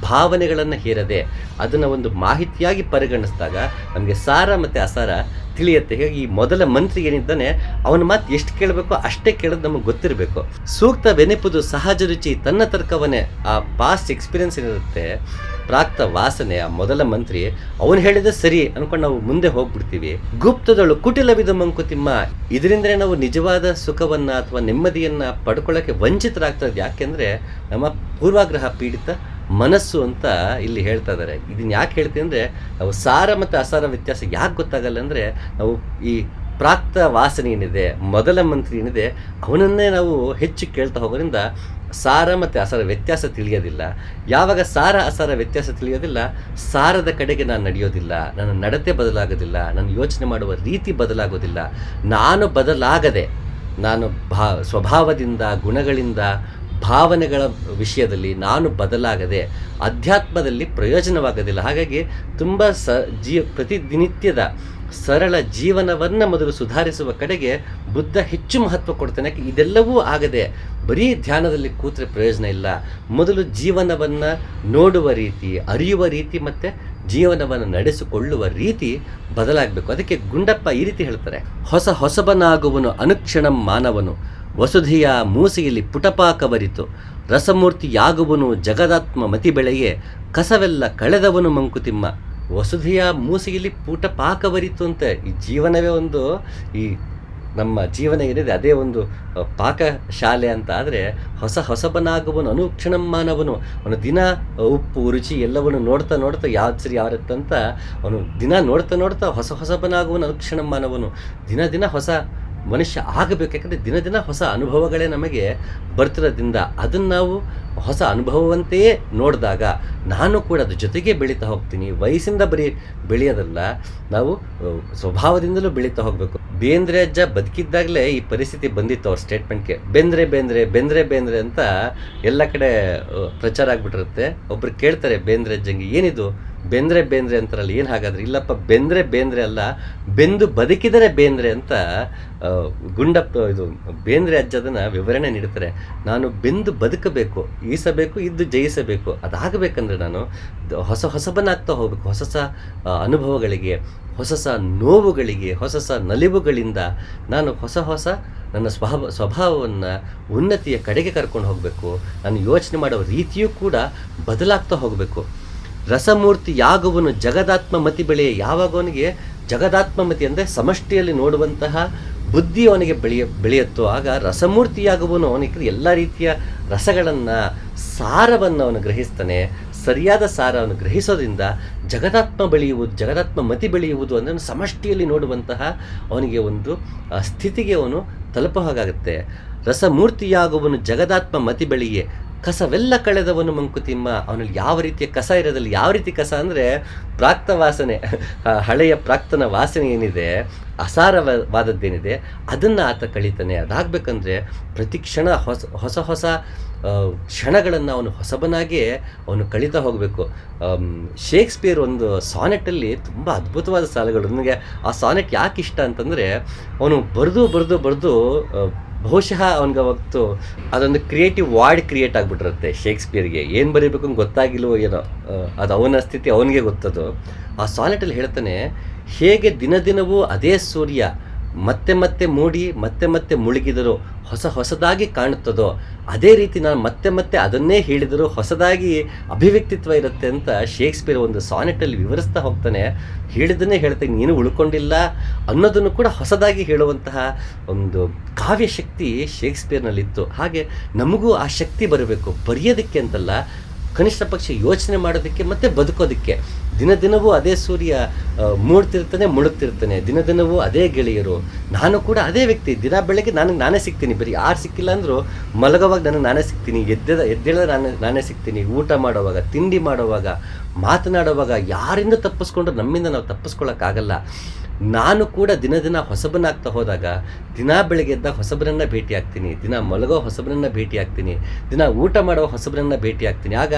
[SPEAKER 1] ಭಾವನೆಗಳನ್ನು ಹೇರದೆ ಅದನ್ನು ಒಂದು ಮಾಹಿತಿಯಾಗಿ ಪರಿಗಣಿಸಿದಾಗ ನಮಗೆ ಸಾರ ಮತ್ತು ಅಸಾರ ತಿಳಿಯುತ್ತೆ. ಹೀಗಾಗಿ ಈ ಮೊದಲ ಮಂತ್ರಿ ಏನಿದ್ದಾನೆ, ಅವನ ಮಾತು ಎಷ್ಟು ಕೇಳಬೇಕು ಅಷ್ಟೇ ಕೇಳೋದು ನಮಗೆ ಗೊತ್ತಿರಬೇಕು. ಸೂಕ್ತ ಬೆನೆಪುದು ಸಹಜ ರುಚಿ ತನ್ನ ತರ್ಕವನ್ನೇ ಆ ಪಾಸ್ಟ್ ಎಕ್ಸ್ಪೀರಿಯನ್ಸ್ ಏನಿರುತ್ತೆ ಪ್ರಾಕ್ತ ವಾಸನೆ ಆ ಮೊದಲ ಮಂತ್ರಿ, ಅವನು ಹೇಳಿದ ಸರಿ ಅನ್ಕೊಂಡು ನಾವು ಮುಂದೆ ಹೋಗ್ಬಿಡ್ತೀವಿ. ಗುಪ್ತದಳು ಕುಟಿಲವಿದ ಮಂಕುತಿಮ್ಮ ಇದರಿಂದ ನಾವು ನಿಜವಾದ ಸುಖವನ್ನ ಅಥವಾ ನೆಮ್ಮದಿಯನ್ನ ಪಡ್ಕೊಳ್ಳೋಕೆ ವಂಚಿತರಾಗ್ತದೆ ಯಾಕೆಂದ್ರೆ ನಮ್ಮ ಪೂರ್ವಾಗ್ರಹ ಪೀಡಿತ ಮನಸ್ಸು ಅಂತ ಇಲ್ಲಿ ಹೇಳ್ತಾ ಇದ್ದಾರೆ. ಇದನ್ನ ಯಾಕೆ ಹೇಳ್ತೀನಿ ಅಂದರೆ, ನಾವು ಸಾರ ಮತ್ತು ಅಸಾರ ವ್ಯತ್ಯಾಸ ಯಾಕೆ ಗೊತ್ತಾಗಲ್ಲ ಅಂದರೆ, ನಾವು ಈ ಪ್ರಾಕ್ತ ವಾಸನೆ ಏನಿದೆ, ಮೊದಲ ಮಂತ್ರಿ ಏನಿದೆ, ಅವನನ್ನೇ ನಾವು ಹೆಚ್ಚು ಕೇಳ್ತಾ ಹೋಗೋದ್ರಿಂದ ಸಾರ ಮತ್ತು ಅಸರ ವ್ಯತ್ಯಾಸ ತಿಳಿಯೋದಿಲ್ಲ. ಯಾವಾಗ ಸಾರ, ಅಸಾರ ವ್ಯತ್ಯಾಸ ತಿಳಿಯೋದಿಲ್ಲ, ಸಾರದ ಕಡೆಗೆ ನಾನು ನಡೆಯೋದಿಲ್ಲ. ನನ್ನ ನಡತೆ ಬದಲಾಗೋದಿಲ್ಲ. ನನ್ನ ಯೋಚನೆ ಮಾಡುವ ರೀತಿ ಬದಲಾಗೋದಿಲ್ಲ. ನಾನು ಬದಲಾಗದೆ, ನಾನು ಭಾ, ಸ್ವಭಾವದಿಂದ, ಗುಣಗಳಿಂದ ಭಾವನೆಗಳ ವಿಷಯದಲ್ಲಿ ನಾನು ಬದಲಾಗದೆ ಅಧ್ಯಾತ್ಮದಲ್ಲಿ ಪ್ರಯೋಜನವಾಗೋದಿಲ್ಲ. ಹಾಗಾಗಿ ತುಂಬ ಸ ಜೀ ಪ್ರತಿದಿನಿತ್ಯದ ಸರಳ ಜೀವನವನ್ನು ಮೊದಲು ಸುಧಾರಿಸುವ ಕಡೆಗೆ ಬುದ್ಧ ಹೆಚ್ಚು ಮಹತ್ವ ಕೊಡ್ತಾನೆ. ಯಾಕೆ? ಇದೆಲ್ಲವೂ ಆಗದೆ ಬರೀ ಧ್ಯಾನದಲ್ಲಿ ಕೂತ್ರೆ ಪ್ರಯೋಜನ ಇಲ್ಲ. ಮೊದಲು ಜೀವನವನ್ನು ನೋಡುವ ರೀತಿ, ಅರಿಯುವ ರೀತಿ ಮತ್ತು ಜೀವನವನ್ನು ನಡೆಸಿಕೊಳ್ಳುವ ರೀತಿ ಬದಲಾಗಬೇಕು. ಅದಕ್ಕೆ ಗುಂಡಪ್ಪ ಈ ರೀತಿ ಹೇಳ್ತಾರೆ. ಹೊಸ ಹೊಸಬನಾಗುವನು ಅನುಕ್ಷಣಂ ಮಾನವನು. ವಸುಧೆಯ ಮೂಸೆಯಲ್ಲಿ ಪುಟಪಾಕವರಿತು ರಸಮೂರ್ತಿಯಾಗುವನು ಜಗದಾತ್ಮ ಮತಿ ಬೆಳೆಯೇ, ಕಸವೆಲ್ಲ ಕಳೆದವನು ಮಂಕುತಿಮ್ಮ. ವಸುಧಿಯ ಮೂಸೆಯಲ್ಲಿ ಪುಟ ಪಾಕವರಿತು ಅಂತ ಈ ಜೀವನವೇ ಒಂದು, ಈ ನಮ್ಮ ಜೀವನ ಏನಿದೆ, ಅದೇ ಒಂದು ಪಾಕಶಾಲೆ ಅಂತ ಆದರೆ ಹೊಸ ಹೊಸಬನಾಗುವನು ಅನುಕ್ಷಣ ಮಾನವನು ಅವನು ದಿನ ಉಪ್ಪು, ರುಚಿ ಎಲ್ಲವನ್ನು ನೋಡ್ತಾ ನೋಡ್ತಾ ಯಾವ್ದು ಸರಿ ಯಾರತ್ತಂತ ಅವನು ದಿನ ನೋಡ್ತಾ ನೋಡ್ತಾ ಹೊಸ ಹೊಸಬನಾಗುವನು ಅನುಕ್ಷಣ ಮಾನವನು ದಿನ ದಿನ ಹೊಸ ಮನುಷ್ಯ ಆಗಬೇಕು, ಯಾಕಂದರೆ ದಿನ ದಿನ ಹೊಸ ಅನುಭವಗಳೇ ನಮಗೆ ಬರ್ತಿರೋದ್ರಿಂದ ಅದನ್ನು ನಾವು ಹೊಸ ಅನುಭವವಂತೆಯೇ ನೋಡಿದಾಗ ನಾನು ಕೂಡ ಅದ್ರ ಜೊತೆಗೆ ಬೆಳೀತಾ ಹೋಗ್ತೀನಿ. ವಯಸ್ಸಿಂದ ಬರೀ ಬೆಳೆಯೋದಲ್ಲ, ನಾವು ಸ್ವಭಾವದಿಂದಲೂ ಬೆಳೀತಾ ಹೋಗಬೇಕು. ಬೇಂದ್ರೆ ಅಜ್ಜ ಬದುಕಿದ್ದಾಗಲೇ ಈ ಪರಿಸ್ಥಿತಿ ಬಂದಿತ್ತು ಅವ್ರ ಸ್ಟೇಟ್ಮೆಂಟ್ಗೆ ಬೆಂದ್ರೆ ಬೇಂದ್ರೆ ಬೆಂದ್ರೆ ಬೇಂದ್ರೆ ಅಂತ ಎಲ್ಲ ಕಡೆ ಪ್ರಚಾರ ಆಗಿಬಿಟ್ಟಿರುತ್ತೆ. ಒಬ್ರು ಕೇಳ್ತಾರೆ, ಬೇಂದ್ರೆ ಅಜ್ಜಂಗೆ ಏನಿದು? ಬೆಂದ್ರೆ ಬೇಂದ್ರೆ ಅಂತಾರಲ್ಲ, ಏನು ಹಾಗಾದ್ರೆ? ಇಲ್ಲಪ್ಪ, ಬೆಂದ್ರೆ ಬೇಂದ್ರೆ ಅಲ್ಲ, ಬೆಂದು ಬದುಕಿದರೆ ಬೇಂದ್ರೆ ಅಂತ ಗುಂಡಪ್ಪ ಇದು ಬೇಂದ್ರೆ ಅಜ್ಜದನ್ನು ವಿವರಣೆ ನೀಡ್ತಾರೆ ನಾನು ಬೆಂದು ಬದುಕಬೇಕು, ಈಸಬೇಕು, ಇದ್ದು ಜಯಿಸಬೇಕು, ಅದಾಗಬೇಕಂದ್ರೆ ನಾನು ಹೊಸ ಹೊಸಬನಾಗ್ತಾ ಹೋಗಬೇಕು, ಹೊಸ ಹೊಸ ಅನುಭವಗಳಿಗೆ, ಹೊಸ ಹೊಸ ನೋವುಗಳಿಗೆ, ಹೊಸ ಹೊಸ ನಲಿವುಗಳಿಂದ ನಾನು ಹೊಸ ಹೊಸ ನನ್ನ ಸ್ವಭಾವ, ಸ್ವಭಾವವನ್ನು ಉನ್ನತಿಯ ಕಡೆಗೆ ಕರ್ಕೊಂಡು ಹೋಗಬೇಕು. ನಾನು ಯೋಚನೆ ಮಾಡೋ ರೀತಿಯೂ ಕೂಡ ಬದಲಾಗ್ತಾ ಹೋಗಬೇಕು. ರಸಮೂರ್ತಿ ಯಾಗುವನು ಜಗದಾತ್ಮ ಮತಿ ಬೆಳೆಯ. ಯಾವಾಗ ಅವನಿಗೆ ಜಗದಾತ್ಮ ಮತಿ ಅಂದರೆ ಸಮಷ್ಟಿಯಲ್ಲಿ ನೋಡುವಂತಹ ಬುದ್ಧಿ ಅವನಿಗೆ ಬೆಳೆಯ, ಬೆಳೆಯುತ್ತೋ, ಆಗ ರಸಮೂರ್ತಿಯಾಗುವನು ಅವನಿಗೆ ಎಲ್ಲ ರೀತಿಯ ರಸಗಳನ್ನು, ಸಾರವನ್ನು ಅವನು ಗ್ರಹಿಸ್ತಾನೆ. ಸರಿಯಾದ ಸಾರವನ್ನು ಗ್ರಹಿಸೋದ್ರಿಂದ ಜಗದಾತ್ಮ ಬೆಳೆಯುವುದು, ಜಗದಾತ್ಮ ಮತಿ ಬೆಳೆಯುವುದು ಅಂದರೆ ಸಮಷ್ಟಿಯಲ್ಲಿ ನೋಡುವಂತಹ ಅವನಿಗೆ ಒಂದು ಸ್ಥಿತಿಗೆ ಅವನು ತಲುಪೋ ಹಾಗಾಗುತ್ತೆ. ರಸಮೂರ್ತಿಯಾಗುವನು ಜಗದಾತ್ಮ ಮತಿ ಬೆಳೆಯೇ. ಕಸವೆಲ್ಲ ಕಳೆದವನು ಮಂಕುತಿಮ್ಮ. ಅವನಲ್ಲಿ ಯಾವ ರೀತಿಯ ಕಸ ಇರೋದಲ್ಲಿ. ಯಾವ ರೀತಿ ಕಸ ಅಂದರೆ ಪ್ರಾಕ್ತ ವಾಸನೆ. ಹಳೆಯ ಪ್ರಾಕ್ತನ ವಾಸನೆ ಏನಿದೆ, ಅಸಾರವಾದದ್ದೇನಿದೆ, ಅದನ್ನು ಆತ ಕಳೀತಾನೆ. ಅದಾಗಬೇಕಂದ್ರೆ ಪ್ರತಿ ಕ್ಷಣ ಹೊಸ ಹೊಸ ಹೊಸ ಕ್ಷಣಗಳನ್ನು ಅವನು ಹೊಸಬನಾಗೇ ಅವನು ಕಳೀತಾ ಹೋಗಬೇಕು. ಶೇಕ್ಸ್ಪಿಯರ್ ಒಂದು ಸಾನೆಟಲ್ಲಿ ತುಂಬ ಅದ್ಭುತವಾದ ಸಾಲುಗಳು. ನನಗೆ ಆ ಸಾನೆಟ್ ಯಾಕೆ ಇಷ್ಟ ಅಂತಂದರೆ, ಅವನು ಬರೆದು ಬರೆದು ಬರೆದು ಬಹುಶಃ ಅವನಿಗೆ ಅವತ್ತು ಅದೊಂದು ಕ್ರಿಯೇಟಿವ್ ವಾರ್ಡ್ ಕ್ರಿಯೇಟ್ ಆಗಿಬಿಟ್ಟಿರುತ್ತೆ ಶೇಕ್ಸ್ಪಿಯರ್ಗೆ. ಏನು ಬರೀಬೇಕು ಅಂತ ಗೊತ್ತಾಗಿಲ್ವೋ ಏನೋ. ಅದು ಅವನ ಸ್ಥಿತಿ, ಅವನಿಗೆ ಗೊತ್ತದು. ಆ ಸಾಲೆಟಲ್ಲಿ ಹೇಳ್ತಾನೆ, ಹೇಗೆ ದಿನ ದಿನವೂ ಅದೇ ಸೂರ್ಯ ಮತ್ತೆ ಮತ್ತೆ ಮೂಡಿ, ಮತ್ತೆ ಮತ್ತೆ ಮುಳುಗಿದರೂ ಹೊಸ ಹೊಸದಾಗಿ ಕಾಣುತ್ತದೋ? ಅದೇ ರೀತಿ ನಾನು ಮತ್ತೆ ಮತ್ತೆ ಅದನ್ನೇ ಹೇಳಿದರೂ ಹೊಸದಾಗಿ ಅಭಿವ್ಯಕ್ತಿತ್ವ ಇರುತ್ತೆ ಅಂತ ಶೇಕ್ಸ್ಪಿಯರ್ ಒಂದು ಸಾನೆಟಲ್ಲಿ ವಿವರಿಸ್ತಾ ಹೋಗ್ತಾನೆ. ಹೇಳಿದ್ದನ್ನೇ ಹೇಳ್ತೀನಿ ನೀನು ಉಳ್ಕೊಂಡಿಲ್ಲ ಅನ್ನೋದನ್ನು ಕೂಡ ಹೊಸದಾಗಿ ಹೇಳುವಂತಹ ಒಂದು ಕಾವ್ಯ ಶಕ್ತಿ ಶೇಕ್ಸ್ಪಿಯರ್ನಲ್ಲಿತ್ತು. ಹಾಗೆ ನಮಗೂ ಆ ಶಕ್ತಿ ಬರಬೇಕು. ಬರೆಯೋದಕ್ಕೆ ಅಂತಲ್ಲ ಕನಿಷ್ಠ ಪಕ್ಷ ಯೋಚನೆ ಮಾಡೋದಕ್ಕೆ ಮತ್ತು ಬದುಕೋದಕ್ಕೆ. ದಿನ ದಿನವೂ ಅದೇ ಸೂರ್ಯ ಮೂಡ್ತಿರ್ತಾನೆ, ಮುಳುಗ್ತಿರ್ತಾನೆ. ದಿನ ದಿನವೂ ಅದೇ ಗೆಳೆಯರು. ನಾನು ಕೂಡ ಅದೇ ವ್ಯಕ್ತಿ. ದಿನ ಬೆಳಗ್ಗೆ ನನಗೆ ನಾನೇ ಸಿಗ್ತೀನಿ. ಬರೀ ಯಾರು ಸಿಕ್ಕಿಲ್ಲ ಅಂದರೂ ಮಲಗೋವಾಗ ನನಗೆ ನಾನೇ ಸಿಗ್ತೀನಿ. ಎದ್ದೆದ, ಎದ್ದೇಳ ನಾನು, ನಾನೇ ಸಿಗ್ತೀನಿ. ಊಟ ಮಾಡೋವಾಗ, ತಿಂಡಿ ಮಾಡೋವಾಗ, ಮಾತನಾಡುವಾಗ ಯಾರಿಂದ ತಪ್ಪಿಸ್ಕೊಂಡ್ರು ನಮ್ಮಿಂದ ನಾವು ತಪ್ಪಿಸ್ಕೊಳ್ಳೋಕ್ಕಾಗಲ್ಲ ನಾನು ಕೂಡ ದಿನ ದಿನ ಹೊಸಬನಾಗ್ತಾ ಹೋದಾಗ, ದಿನ ಬೆಳಗ್ಗೆ ಎದ್ದ ಹೊಸಬರನ್ನ ಭೇಟಿ ಆಗ್ತೀನಿ, ದಿನ ಮಲಗೋ ಹೊಸಬರನ್ನ ಭೇಟಿ ಆಗ್ತೀನಿ, ದಿನ ಊಟ ಮಾಡೋ ಹೊಸಬರನ್ನ ಭೇಟಿ ಆಗ್ತೀನಿ. ಆಗ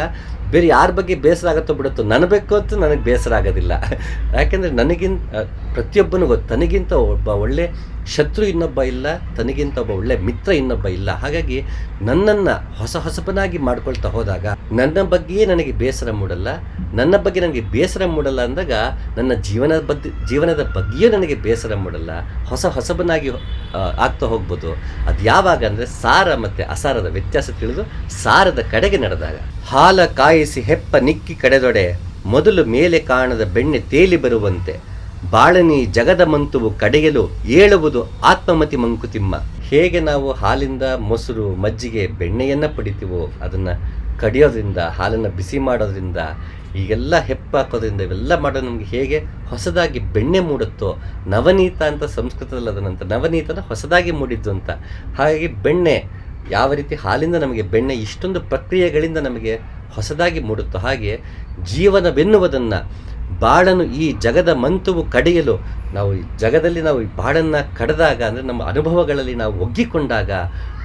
[SPEAKER 1] ಬೇರೆ ಯಾರ ಬಗ್ಗೆ ಬೇಸರ ಆಗುತ್ತೋ ಬಿಡುತ್ತೋ ನನಗೆ ಬೇಕು ಅಂತ ನನಗೆ ಬೇಸರ ಆಗೋದಿಲ್ಲ. ಯಾಕೆಂದರೆ ನನಗಿಂತ ಪ್ರತಿಯೊಬ್ಬನಿಗೂ ತನಗಿಂತ ಒಬ್ಬ ಒಳ್ಳೆ ಶತ್ರು ಇನ್ನೊಬ್ಬ ಇಲ್ಲ, ತನಗಿಂತ ಒಬ್ಬ ಒಳ್ಳೆ ಮಿತ್ರ ಇನ್ನೊಬ್ಬ ಇಲ್ಲ. ಹಾಗಾಗಿ ನನ್ನನ್ನು ಹೊಸ ಹೊಸಬನಾಗಿ ಮಾಡ್ಕೊಳ್ತಾ ಹೋದಾಗ ನನ್ನ ಬಗ್ಗೆಯೇ ನನಗೆ ಬೇಸರ ಮೂಡಲ್ಲ. ನನ್ನ ಬಗ್ಗೆ ನನಗೆ ಬೇಸರ ಮೂಡಲ್ಲ ಅಂದಾಗ ನನ್ನ ಜೀವನದ ಬಗ್ಗೆ ಜೀವನದ ಬಗ್ಗೆಯೂ ನನಗೆ ಬೇಸರ ಮೂಡಲ್ಲ. ಹೊಸ ಹೊಸಬನಾಗಿ ಆಗ್ತಾ ಹೋಗ್ಬೋದು. ಅದು ಯಾವಾಗ ಅಂದರೆ ಸಾರ ಮತ್ತು ಅಸಾರದ ವ್ಯತ್ಯಾಸ ತಿಳಿದು ಸಾರದ ಕಡೆಗೆ ನಡೆದಾಗ. ಹಾಲ ಕಾಯಿಸಿ ಹೆಪ್ಪ ನಿಕ್ಕಿ ಕಡೆದೊಡೆ, ಮೊದಲು ಮೇಲೆ ಕಾಣದ ಬೆಣ್ಣೆ ತೇಲಿ ಬರುವಂತೆ. ಬಾಳನಿ ಜಗದ ಮಂತುವು ಕಡೆಯಲು ಏಳುವುದು ಆತ್ಮಮತಿ ಮಂಕುತಿಮ್ಮ. ಹೇಗೆ ನಾವು ಹಾಲಿಂದ ಮೊಸರು, ಮಜ್ಜಿಗೆ, ಬೆಣ್ಣೆಯನ್ನು ಪಡಿತೀವೋ ಅದನ್ನು ಕಡಿಯೋದ್ರಿಂದ, ಹಾಲನ್ನು ಬಿಸಿ ಮಾಡೋದ್ರಿಂದ, ಈಗೆಲ್ಲ ಹೆಪ್ಪಾಕೋದ್ರಿಂದ ಇವೆಲ್ಲ ಮಾಡೋದು ನಮಗೆ ಹೇಗೆ ಹೊಸದಾಗಿ ಬೆಣ್ಣೆ ಮೂಡುತ್ತೋ, ನವನೀತ ಅಂತ ಸಂಸ್ಕೃತದಲ್ಲಿ ಅದನ್ನಂತ ನವನೀತನ ಹೊಸದಾಗಿ ಮೂಡಿದ್ದು ಅಂತ. ಹಾಗಾಗಿ ಬೆಣ್ಣೆ ಯಾವ ರೀತಿ ಹಾಲಿಂದ ನಮಗೆ ಬೆಣ್ಣೆ ಇಷ್ಟೊಂದು ಪ್ರಕ್ರಿಯೆಗಳಿಂದ ನಮಗೆ ಹೊಸದಾಗಿ ಮೂಡುತ್ತೋ ಹಾಗೆ ಜೀವನವೆನ್ನುವುದನ್ನು ಬಾಳನ್ನು ಈ ಜಗದ ಮಂತುವು ಕಡೆಯಲು ನಾವು ಈ ಜಗದಲ್ಲಿ ನಾವು ಈ ಬಾಳನ್ನು ಕಡೆದಾಗ ಅಂದರೆ ನಮ್ಮ ಅನುಭವಗಳಲ್ಲಿ ನಾವು ಒಗ್ಗಿಕೊಂಡಾಗ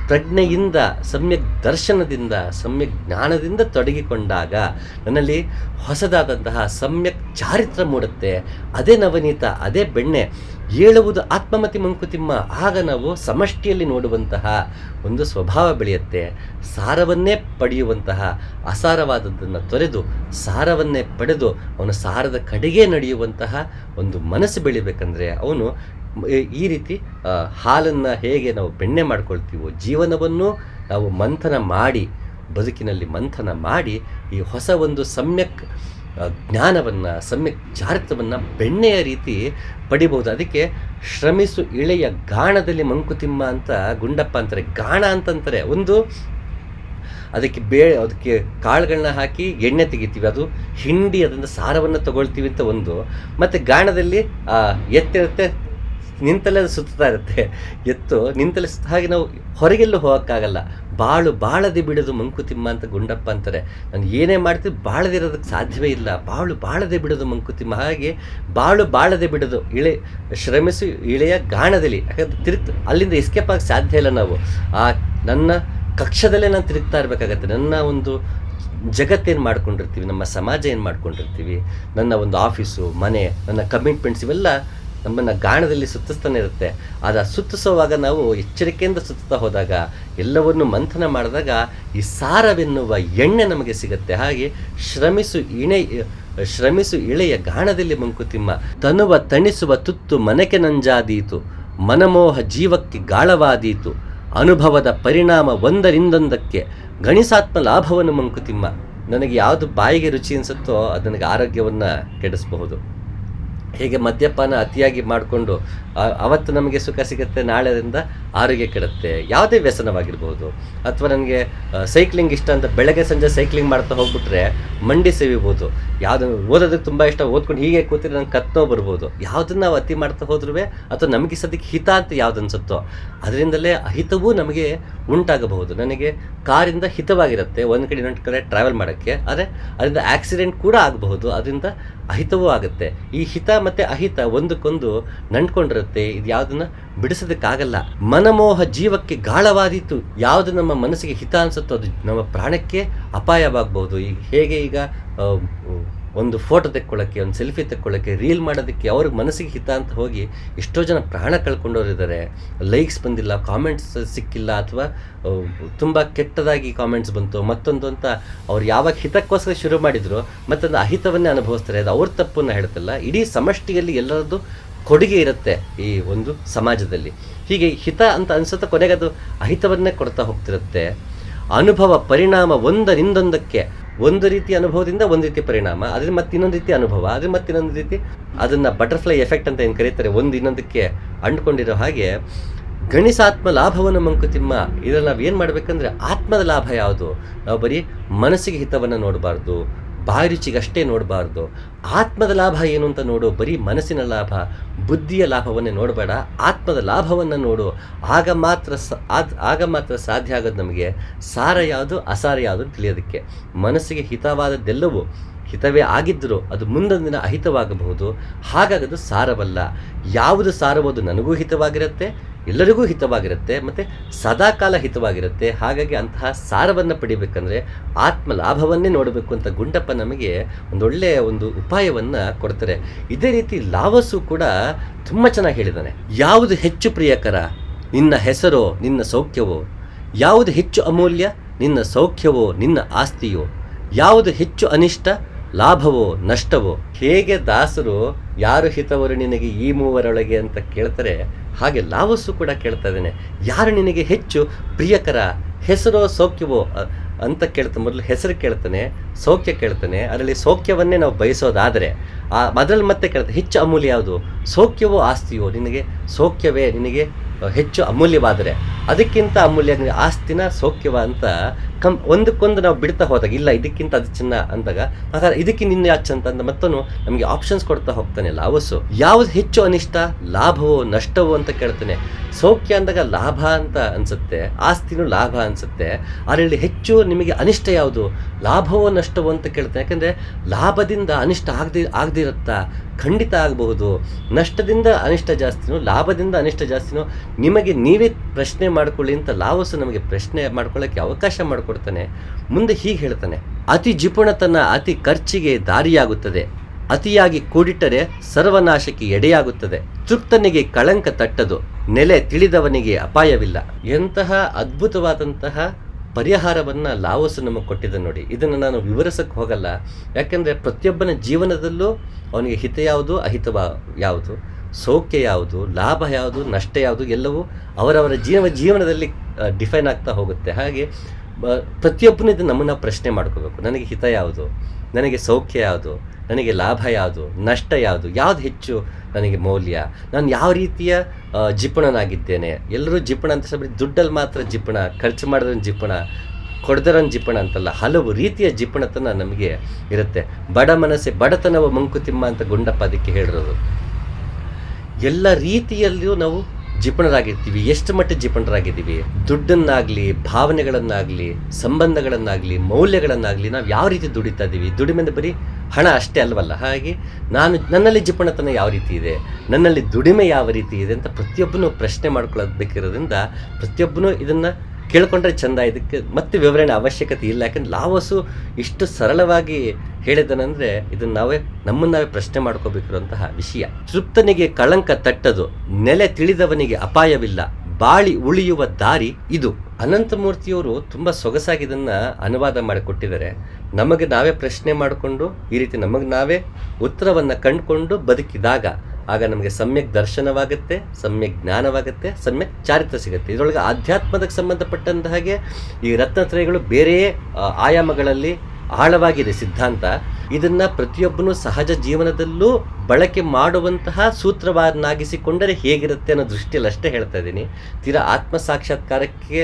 [SPEAKER 1] ಪ್ರಜ್ಞೆಯಿಂದ, ಸಮ್ಯಕ್ ದರ್ಶನದಿಂದ, ಸಮ್ಯಕ್ ಜ್ಞಾನದಿಂದ ತೊಡಗಿಕೊಂಡಾಗ ನನ್ನಲ್ಲಿ ಹೊಸದಾದಂತಹ ಸಮ್ಯಕ್ ಚಾರಿತ್ರ ಮೂಡುತ್ತೆ. ಅದೇ ನವನೀತ, ಅದೇ ಬೆಣ್ಣೆ. ಏಳುವುದು ಆತ್ಮಮತಿ ಮಂಕುತಿಮ್ಮ. ಆಗ ನಾವು ಸಮಷ್ಟಿಯಲ್ಲಿ ನೋಡುವಂತಹ ಒಂದು ಸ್ವಭಾವ ಬೆಳೆಯುತ್ತೆ. ಸಾರವನ್ನೇ ಪಡೆಯುವಂತಹ ಅಸಾರವಾದದ್ದನ್ನು ತೊರೆದು, ಸಾರವನ್ನೇ ಪಡೆದು ಅವನು ಸಾರದ ಕಡೆಗೆ ನಡೆಯುವಂತಹ ಒಂದು ಮನಸ್ಸು ಬೆಳಿಬೇಕಂದ್ರೆ ಅವನು ಈ ರೀತಿ ಹಾಲನ್ನು ಹೇಗೆ ನಾವು ಬೆಣ್ಣೆ ಮಾಡ್ಕೊಳ್ತೀವೋ, ಜೀವನವನ್ನು ನಾವು ಮಂಥನ ಮಾಡಿ, ಬದುಕಿನಲ್ಲಿ ಮಂಥನ ಮಾಡಿ ಈ ಹೊಸ ಒಂದು ಸಮ್ಯಕ್ ಜ್ಞಾನವನ್ನು, ಸಮ್ಯಕ್ ಚಾರಿತ್ರವನ್ನು ಬೆಣ್ಣೆಯ ರೀತಿ ಪಡಿಬೋದು ಅದಕ್ಕೆ ಶ್ರಮಿಸು ಇಳೆಯ ಗಾಣದಲ್ಲಿ ಮಂಕುತಿಮ್ಮ ಅಂತ ಗುಂಡಪ್ಪ ಅಂತಾರೆ. ಗಾಣ ಅಂತಂತಾರೆ. ಒಂದು, ಅದಕ್ಕೆ ಬೇ ಅದಕ್ಕೆ ಕಾಳುಗಳನ್ನ ಹಾಕಿ ಎಣ್ಣೆ ತೆಗಿತೀವಿ. ಅದು ಹಿಂಡಿ ಅದರಿಂದ ಸಾರವನ್ನು ತಗೊಳ್ತೀವಿ ಅಂತ ಒಂದು. ಮತ್ತು ಗಾಣದಲ್ಲಿ ಎತ್ತಿರುತ್ತೆ ನಿಂತಲ್ಲೇ ಅದು ಸುತ್ತಾ ಇರುತ್ತೆ. ಎತ್ತು ನಿಂತಲೇ ಸುತ್ತ ಹಾಗೆ ನಾವು ಹೊರಗೆಲ್ಲೂ ಹೋಗೋಕ್ಕಾಗಲ್ಲ. ಬಾಳು ಬಾಳದೆ ಬಿಡೋದು ಮಂಕುತಿಮ್ಮ ಅಂತ ಗುಂಡಪ್ಪ ಅಂತಾರೆ. ನಾನು ಏನೇ ಮಾಡ್ತೀವಿ ಬಾಳದಿರೋದಕ್ಕೆ ಸಾಧ್ಯವೇ ಇಲ್ಲ. ಬಾಳು ಬಾಳದೆ ಬಿಡೋದು ಮಂಕುತಿಮ್ಮ. ಹಾಗೆ ಬಾಳು ಬಾಳದೆ ಬಿಡೋದು ಇಳೆ ಶ್ರಮಿಸಿ ಇಳೆಯ ಗಾಣದಲ್ಲಿ. ಯಾಕಂದ್ರೆ ತಿರುಗ್ ಅಲ್ಲಿಂದ ಎಸ್ಕೇಪ್ ಆಗಿ ಸಾಧ್ಯ ಇಲ್ಲ ನಾವು. ಆ ನನ್ನ ಕಕ್ಷದಲ್ಲೇ ನಾನು ತಿರುಗ್ತಾ ಇರಬೇಕಾಗತ್ತೆ. ನನ್ನ ಒಂದು ಜಗತ್ತೇನು ಮಾಡ್ಕೊಂಡಿರ್ತೀವಿ? ನಮ್ಮ ಸಮಾಜ ಏನು ಮಾಡ್ಕೊಂಡಿರ್ತೀವಿ? ನನ್ನ ಒಂದು ಆಫೀಸು, ಮನೆ, ನನ್ನ ಕಮಿಟ್ಮೆಂಟ್ಸ್ ಇವೆಲ್ಲ ನಮ್ಮನ್ನು ಗಾಣದಲ್ಲಿ ಸುತ್ತಿಸ್ತಾನೆ ಇರುತ್ತೆ. ಅದು ಸುತ್ತಿಸುವಾಗ ನಾವು ಎಚ್ಚರಿಕೆಯಿಂದ ಸುತ್ತುತ್ತಾ ಹೋದಾಗ, ಎಲ್ಲವನ್ನು ಮಂಥನ ಮಾಡಿದಾಗ ಈ ಸಾರವೆನ್ನುವ ಎಣ್ಣೆ ನಮಗೆ ಸಿಗುತ್ತೆ. ಹಾಗೆ ಶ್ರಮಿಸು ಇಣೆ, ಶ್ರಮಿಸು ಇಳೆಯ ಗಾಣದಲ್ಲಿ ಮಂಕುತಿಮ್ಮ, ತನುವ ತಣಿಸುವ ತುತ್ತು ಮನಕೆ ನಂಜಾದೀತು, ಮನಮೋಹ ಜೀವಕ್ಕೆ ಗಾಳವಾದೀತು, ಅನುಭವದ ಪರಿಣಾಮ ಒಂದರಿಂದೊಂದಕ್ಕೆ ಗಣಿಸಾತ್ಮ ಲಾಭವನ್ನು ಮಂಕುತಿಮ್ಮ. ನನಗೆ ಯಾವುದು ಬಾಯಿಗೆ ರುಚಿ ಅನಿಸುತ್ತೋ ಅದು ನನಗೆ ಆರೋಗ್ಯವನ್ನು ಕೆಡಿಸಬಹುದು. ಹೇಗೆ ಮದ್ಯಪಾನ ಅತಿಯಾಗಿ ಮಾಡಿಕೊಂಡು ಅವತ್ತು ನಮಗೆ ಸುಖ ಸಿಗುತ್ತೆ ನಾಳೆದಿಂದ ಆರೋಗ್ಯ ಕೆಡುತ್ತೆ, ಯಾವುದೇ ವ್ಯಸನವಾಗಿರ್ಬೋದು. ಅಥವಾ ನನಗೆ ಸೈಕ್ಲಿಂಗ್ ಇಷ್ಟ ಅಂತ ಬೆಳಗ್ಗೆ ಸಂಜೆ ಸೈಕ್ಲಿಂಗ್ ಮಾಡ್ತಾ ಹೋಗ್ಬಿಟ್ರೆ ಮಂಡಿ ಸೇವಿಬೋದು. ಯಾವುದು ಓದೋದಕ್ಕೆ ತುಂಬ ಇಷ್ಟ, ಓದ್ಕೊಂಡು ಹೀಗೆ ಕೂತಿದ್ರೆ ನಂಗೆ ಕತ್ನೋ ಬರ್ಬೋದು. ಯಾವುದನ್ನು ನಾವು ಅತಿ ಮಾಡ್ತಾ ಹೋದ್ರೂ ಅಥವಾ ನಮಗೆ ಸದ್ಯಕ್ಕೆ ಹಿತ ಅಂತ ಯಾವ್ದು ಅನ್ಸುತ್ತೋ, ಅದರಿಂದಲೇ ಅಹಿತವೂ ನಮಗೆ ಉಂಟಾಗಬಹುದು. ನನಗೆ ಕಾರಿಂದ ಹಿತವಾಗಿರುತ್ತೆ, ಒಂದು ಕಡೆ ಇನ್ನೊಂದು ಕಡೆ ಟ್ರಾವೆಲ್ ಮಾಡೋಕ್ಕೆ, ಆದರೆ ಅದರಿಂದ ಆಕ್ಸಿಡೆಂಟ್ ಕೂಡ ಆಗಬಹುದು. ಅದರಿಂದ ಅಹಿತವೂ ಆಗುತ್ತೆ. ಈ ಹಿತ ಮತ್ತು ಅಹಿತ ಒಂದಕ್ಕೊಂದು ನಂಟ್ಕೊಂಡಿರುತ್ತೆ ಇದು ಯಾವುದನ್ನ ಬಿಡಿಸೋದಕ್ಕಾಗಲ್ಲ. ಮನಮೋಹ ಜೀವಕ್ಕೆ ಗಾಳವಾದೀತು. ಯಾವುದು ನಮ್ಮ ಮನಸ್ಸಿಗೆ ಹಿತ ಅನಿಸುತ್ತೋ ಅದು ನಮ್ಮ ಪ್ರಾಣಕ್ಕೆ ಅಪಾಯವಾಗಬಹುದು ಈಗ ಹೇಗೆ ಈಗ ಒಂದು ಫೋಟೋ ತೆಕ್ಕೊಳ್ಳೋಕ್ಕೆ, ಒಂದು ಸೆಲ್ಫಿ ತೆಕ್ಕೊಳ್ಳೋಕ್ಕೆ, ರೀಲ್ ಮಾಡೋದಕ್ಕೆ ಅವ್ರ ಮನಸ್ಸಿಗೆ ಹಿತ ಅಂತ ಹೋಗಿ ಎಷ್ಟೋ ಜನ ಪ್ರಾಣ ಕಳ್ಕೊಂಡವರಿದ್ದಾರೆ ಲೈಕ್ಸ್ ಬಂದಿಲ್ಲ ಕಾಮೆಂಟ್ಸ್ ಸಿಕ್ಕಿಲ್ಲ ಅಥವಾ ತುಂಬ ಕೆಟ್ಟದಾಗಿ ಕಾಮೆಂಟ್ಸ್ ಬಂತು. ಮತ್ತೊಂದು ಅಂತ ಅವ್ರು ಯಾವಾಗ ಹಿತಕ್ಕೋಸ್ಕರ ಶುರು ಮಾಡಿದ್ರು, ಮತ್ತೊಂದು ಅಹಿತವನ್ನೇ ಅನುಭವಿಸ್ತಾರೆ. ಅದು ಅವ್ರ ತಪ್ಪನ್ನು ಹೇಳ್ತಲ್ಲ ಇಡೀ ಸಮಷ್ಟಿಯಲ್ಲಿ ಎಲ್ಲರದ್ದು ಕೊಡುಗೆ ಇರುತ್ತೆ ಈ ಒಂದು ಸಮಾಜದಲ್ಲಿ. ಹೀಗೆ ಹಿತ ಅಂತ ಅನ್ಸುತ್ತೆ, ಕೊನೆಗೆ ಅದು ಅಹಿತವನ್ನೇ ಕೊಡ್ತಾ ಹೋಗ್ತಿರುತ್ತೆ. ಅನುಭವ ಪರಿಣಾಮ ಒಂದರಿಂದೊಂದಕ್ಕೆ ಒಂದು ರೀತಿ ಅನುಭವದಿಂದ ಒಂದು ರೀತಿ ಪರಿಣಾಮ ಅದ್ರ ಮತ್ತೆ ಇನ್ನೊಂದು ರೀತಿ ಅನುಭವ ಅದ್ರ ಮತ್ತೆ ಇನ್ನೊಂದು ರೀತಿ ಅದನ್ನ ಬಟರ್ಫ್ಲೈ ಎಫೆಕ್ಟ್ ಅಂತ ಏನು ಕರೀತಾರೆ, ಒಂದು ಇನ್ನೊಂದಕ್ಕೆ ಅಂಡ್ಕೊಂಡಿರೋ ಹಾಗೆ ಗಣಿಸಾತ್ಮ ಲಾಭವನ್ನು ಮಂಕುತಿಮ್ಮ ಇದ್ರಲ್ಲಿ ನಾವು ಏನು ಮಾಡಬೇಕಂದ್ರೆ ಆತ್ಮದ ಲಾಭ ಯಾವುದು? ನಾವು ಬರೀ ಮನಸ್ಸಿಗೆ ಹಿತವನ್ನು ನೋಡಬಾರ್ದು ಬಾಯಿ ರುಚಿಗಷ್ಟೇ ನೋಡಬಾರ್ದು. ಆತ್ಮದ ಲಾಭ ಏನು ಅಂತ ನೋಡು, ಬರೀ ಮನಸ್ಸಿನ ಲಾಭ, ಬುದ್ಧಿಯ ಲಾಭವನ್ನೇ ನೋಡಬೇಡ. ಆತ್ಮದ ಲಾಭವನ್ನು ನೋಡು. ಆಗ ಮಾತ್ರ ಆಗ ಮಾತ್ರ ಸಾಧ್ಯ ಆಗೋದು ನಮಗೆ. ಸಾರ ಯಾವುದು, ಅಸಾರ ಯಾವುದು ತಿಳಿಯೋದಕ್ಕೆ. ಮನಸ್ಸಿಗೆ ಹಿತವಾದದ್ದೆಲ್ಲವೂ ಹಿತವೇ ಆಗಿದ್ದರೂ ಅದು ಮುಂದೊಂದು ದಿನ ಅಹಿತವಾಗಬಹುದು. ಹಾಗಾಗದು ಸಾರವಲ್ಲ. ಯಾವುದು ಸಾರವೋದು ನನಗೂ ಹಿತವಾಗಿರುತ್ತೆ ಎಲ್ಲರಿಗೂ ಹಿತವಾಗಿರುತ್ತೆ, ಮತ್ತು ಸದಾಕಾಲ ಹಿತವಾಗಿರುತ್ತೆ. ಹಾಗಾಗಿ ಅಂತಹ ಸಾರವನ್ನು ಪಡಿಬೇಕಂದ್ರೆ ಆತ್ಮ ಲಾಭವನ್ನೇ ನೋಡಬೇಕು ಅಂತ ಗುಂಡಪ್ಪ ನಮಗೆ ಒಂದೊಳ್ಳೆಯ ಒಂದು ಉಪಾಯವನ್ನು ಕೊಡ್ತಾರೆ. ಇದೇ ರೀತಿ ಲಾವಸು ಕೂಡ ತುಂಬ ಚೆನ್ನಾಗಿ ಹೇಳಿದ್ದಾನೆ. ಯಾವುದು ಹೆಚ್ಚು ಪ್ರಿಯಕರ? ನಿನ್ನ ಹೆಸರೋ, ನಿನ್ನ ಸೌಖ್ಯವೋ? ಯಾವುದು ಹೆಚ್ಚು ಅಮೂಲ್ಯ? ನಿನ್ನ ಸೌಖ್ಯವೋ, ನಿನ್ನ ಆಸ್ತಿಯೋ? ಯಾವುದು ಹೆಚ್ಚು ಅನಿಷ್ಟ? ಲಾಭವೋ, ನಷ್ಟವೋ? ಹೇಗೆ ದಾಸರು ಯಾರು ಹಿತವರು ನಿನಗೆ ಈ ಮೂವರೊಳಗೆ ಅಂತ ಕೇಳ್ತಾರೆ. ಹಾಗೆ ಲಾವಸ್ಸು ಕೂಡ ಕೇಳ್ತಾ ಇದ್ದೇನೆ. ಯಾರು ನಿನಗೆ ಹೆಚ್ಚು ಪ್ರಿಯಕರ? ಹೆಸರೋ ಸೌಖ್ಯವೋ? ಅಂತ ಕೇಳ್ತ ಮೊದಲು ಹೆಸರು ಕೇಳ್ತಾನೆ, ಸೌಖ್ಯ ಕೇಳ್ತಾನೆ. ಅದರಲ್ಲಿ ಸೌಖ್ಯವನ್ನೇ ನಾವು ಬಯಸೋದಾದರೆ, ಆ, ಅದರಲ್ಲಿ ಮತ್ತೆ ಕೇಳ್ತಾನೆ, ಹೆಚ್ಚು ಅಮೂಲ್ಯ ಯಾವುದು? ಸೌಖ್ಯವೋ ಆಸ್ತಿಯೋ? ನಿನಗೆ ಸೌಖ್ಯವೇ? ನಿನಗೆ ಹೆಚ್ಚು ಅಮೂಲ್ಯವಾದರೆ ಅದಕ್ಕಿಂತ ಅಮೂಲ್ಯ ಆಸ್ತಿನ ಸೌಖ್ಯವ ಅಂತ ಕಂ, ಒಂದಕ್ಕೊಂದು ನಾವು ಬಿಡ್ತಾ ಹೋದಾಗ, ಇಲ್ಲ ಇದಕ್ಕಿಂತ ಅದು ಚಿನ್ನ ಅಂದಾಗ ಹಾಗಾದ್ರೆ ಇದಕ್ಕಿಂತ ಇನ್ನು ಅಂತ ಅಂದ ಮತ್ತನು ನಮಗೆ ಆಪ್ಷನ್ಸ್ ಕೊಡ್ತಾ ಹೋಗ್ತಾನೆ ಲಾವಸ್ಸು ಯಾವುದು ಹೆಚ್ಚು ಅನಿಷ್ಟ, ಲಾಭವೋ ನಷ್ಟವೋ ಅಂತ ಕೇಳ್ತಾನೆ. ಸೌಖ್ಯ ಅಂದಾಗ ಲಾಭ ಅಂತ ಅನಿಸುತ್ತೆ, ಆಸ್ತಿನೂ ಲಾಭ ಅನ್ಸುತ್ತೆ. ಅದರಲ್ಲಿ ಹೆಚ್ಚು ನಿಮಗೆ ಅನಿಷ್ಟ ಯಾವುದು? ಲಾಭವೋ ನಷ್ಟವೋ ಅಂತ ಕೇಳ್ತಾನೆ. ಯಾಕಂದರೆ ಲಾಭದಿಂದ ಅನಿಷ್ಟ ಆಗದಿ, ಆಗದಿರುತ್ತಾ? ಖಂಡಿತ ಆಗಬಹುದು. ನಷ್ಟದಿಂದ ಅನಿಷ್ಟ ಜಾಸ್ತಿನೋ, ಲಾಭದಿಂದ ಅನಿಷ್ಟ ಜಾಸ್ತಿನೋ, ನಿಮಗೆ ನೀವೇ ಪ್ರಶ್ನೆ ಮಾಡ್ಕೊಳ್ಳಿ ಅಂತ ಲಾವಸು ನಮಗೆ ಪ್ರಶ್ನೆ ಮಾಡ್ಕೊಳ್ಳೋಕ್ಕೆ ಅವಕಾಶ ಮಾಡಿಕೊಡ್ತಾನೆ. ಮುಂದೆ ಹೀಗೆ ಹೇಳ್ತಾನೆ, ಅತಿ ಜಿಪುಣತನ, ಅತಿ ಖರ್ಚಿಗೆ ದಾರಿಯಾಗುತ್ತದೆ. ಅತಿಯಾಗಿ ಕೂಡಿಟ್ಟರೆ ಸರ್ವನಾಶಕ್ಕೆ ಎಡೆಯಾಗುತ್ತದೆ. ತೃಪ್ತನಿಗೆ ಕಳಂಕ ತಟ್ಟದು. ನೆಲೆ ತಿಳಿದವನಿಗೆ ಅಪಾಯವಿಲ್ಲ. ಎಂತಹ ಅದ್ಭುತವಾದಂತಹ ಪರಿಹಾರವನ್ನು ಲಾವಸು ನಮಗೆ ಕೊಟ್ಟಿದ್ದ ನೋಡಿ. ಇದನ್ನು ನಾನು ವಿವರಿಸಕ್ಕೆ ಹೋಗಲ್ಲ. ಯಾಕೆಂದರೆ ಪ್ರತಿಯೊಬ್ಬನ ಜೀವನದಲ್ಲೂ ಅವನಿಗೆ ಹಿತ ಯಾವುದು ಅಹಿತವ ಯಾವುದು, ಸೌಖ್ಯ ಯಾವುದು, ಲಾಭ ಯಾವುದು, ನಷ್ಟ ಯಾವುದು ಎಲ್ಲವೂ ಅವರವರ ಜೀವ, ಜೀವನದಲ್ಲಿ ಡಿಫೈನ್ ಆಗ್ತಾ ಹೋಗುತ್ತೆ. ಹಾಗೆ ಪ್ರತಿಯೊಬ್ಬನೂ ನಮ್ಮನ್ನು ಪ್ರಶ್ನೆ ಮಾಡ್ಕೋಬೇಕು. ನನಗೆ ಹಿತ ಯಾವುದು? ನನಗೆ ಸೌಖ್ಯ ಯಾವುದು? ನನಗೆ ಲಾಭ ಯಾವುದು? ನಷ್ಟ ಯಾವುದು? ಯಾವುದು ಹೆಚ್ಚು ನನಗೆ ಮೌಲ್ಯ? ನಾನು ಯಾವ ರೀತಿಯ ಜಿಪ್ಪಣನಾಗಿದ್ದೇನೆ ಎಲ್ಲರೂ ಜಿಪ್ಪಣ ಅಂತ ಸಬ್ರಿ ದುಡ್ಡಲ್ಲಿ ಮಾತ್ರ ಜಿಪ್ಪಣ ಖರ್ಚು ಮಾಡಿದ್ರೆ ಜಿಪ್ಪಣ ಕೊಡದರನ್ ಜಿಪ್ಪಣ ಅಂತಲ್ಲ, ಹಲವು ರೀತಿಯ ಜಿಪ್ಪಣತನ ನಮಗೆ ಇರುತ್ತೆ. ಬಡ ಮನಸ್ಸೆ, ಬಡತನವ ಮಂಕುತಿಮ್ಮ ಅಂತ ಗುಂಡಪ್ಪ ಅದಕ್ಕೆ ಹೇಳಿರೋದು. ಎಲ್ಲ ರೀತಿಯಲ್ಲಿಯೂ ನಾವು ಜಿಪುಣರಾಗಿರ್ತೀವಿ. ಎಷ್ಟು ಮಟ್ಟ ಜಿಪುಣರಾಗಿದ್ದೀವಿ? ದುಡ್ಡನ್ನಾಗಲಿ, ಭಾವನೆಗಳನ್ನಾಗಲಿ, ಸಂಬಂಧಗಳನ್ನಾಗಲಿ, ಮೌಲ್ಯಗಳನ್ನಾಗಲಿ ನಾವು ಯಾವ ರೀತಿ ದುಡಿತಾ ಇದ್ದೀವಿ? ದುಡಿಮೆಂದ ಬರೀ ಹಣ ಅಷ್ಟೇ ಅಲ್ವಲ್ಲ? ಹಾಗೆ ನಾನು ನನ್ನಲ್ಲಿ ಜಿಪಣತನ ಯಾವ ರೀತಿ ಇದೆ? ನನ್ನಲ್ಲಿ ದುಡಿಮೆ ಯಾವ ರೀತಿ ಇದೆ ಅಂತ ಪ್ರತಿಯೊಬ್ಬನೂ ಪ್ರಶ್ನೆ ಮಾಡ್ಕೊಳ್ಳೋದು ಬೇಕಿರೋದ್ರಿಂದ ಪ್ರತಿಯೊಬ್ಬನು ಇದನ್ನು ಕೇಳ್ಕೊಂಡ್ರೆ ಚಂದ. ಇದಕ್ಕೆ ಮತ್ತೆ ವಿವರಣೆ ಅವಶ್ಯಕತೆ ಇಲ್ಲ. ಯಾಕಂದ್ರೆ ಲಾವಸು ಇಷ್ಟು ಸರಳವಾಗಿ ಹೇಳಿದನಂದ್ರೆ ಇದನ್ನ ನಾವೇ, ನಮ್ಮನ್ನ ನಾವೇ ಪ್ರಶ್ನೆ ಮಾಡ್ಕೋಬೇಕಿರುವಂತಹ ವಿಷಯ. ತೃಪ್ತನಿಗೆ ಕಳಂಕ ತಟ್ಟದು, ನೆಲೆ ತಿಳಿದವನಿಗೆ ಅಪಾಯವಿಲ್ಲ, ಬಾಳಿ ಉಳಿಯುವ ದಾರಿ ಇದು. ಅನಂತಮೂರ್ತಿಯವರು ತುಂಬ ಸೊಗಸಾಗಿ ಇದನ್ನ ಅನುವಾದ ಮಾಡಿಕೊಟ್ಟಿದ್ದಾರೆ. ನಮಗೆ ನಾವೇ ಪ್ರಶ್ನೆ ಮಾಡಿಕೊಂಡು, ಈ ರೀತಿ ನಮಗೆ ನಾವೇ ಉತ್ತರವನ್ನು ಕಂಡುಕೊಂಡು ಬದುಕಿದಾಗ ಆಗ ನಮಗೆ ಸಮ್ಯಕ್ ದರ್ಶನವಾಗುತ್ತೆ, ಸಮ್ಯಕ್ ಜ್ಞಾನವಾಗುತ್ತೆ, ಸಮ್ಯಕ್ ಚಾರಿತ್ರ ಸಿಗುತ್ತೆ. ಇದರೊಳಗೆ ಆಧ್ಯಾತ್ಮದಕ್ಕೆ ಸಂಬಂಧಪಟ್ಟಂತ ಹಾಗೆ ಈ ರತ್ನತ್ರಯಗಳು ಬೇರೆ ಆಯಾಮಗಳಲ್ಲಿ ಆಳವಾಗಿದೆ ಸಿದ್ಧಾಂತ. ಇದನ್ನ ಪ್ರತಿಯೊಬ್ಬನು ಸಹಜ ಜೀವನದಲ್ಲೂ ಬಳಕೆ ಮಾಡುವಂತಹ ಸೂತ್ರವನ್ನಾಗಿಸಿಕೊಂಡರೆ ಹೇಗಿರುತ್ತೆ ಅನ್ನೋ ದೃಷ್ಟಿಯಲ್ಲಿ ಅಷ್ಟೇ ಹೇಳ್ತಾ ಇದ್ದೀನಿ. ತೀರಾ ಆತ್ಮ ಸಾಕ್ಷಾತ್ಕಾರಕ್ಕೆ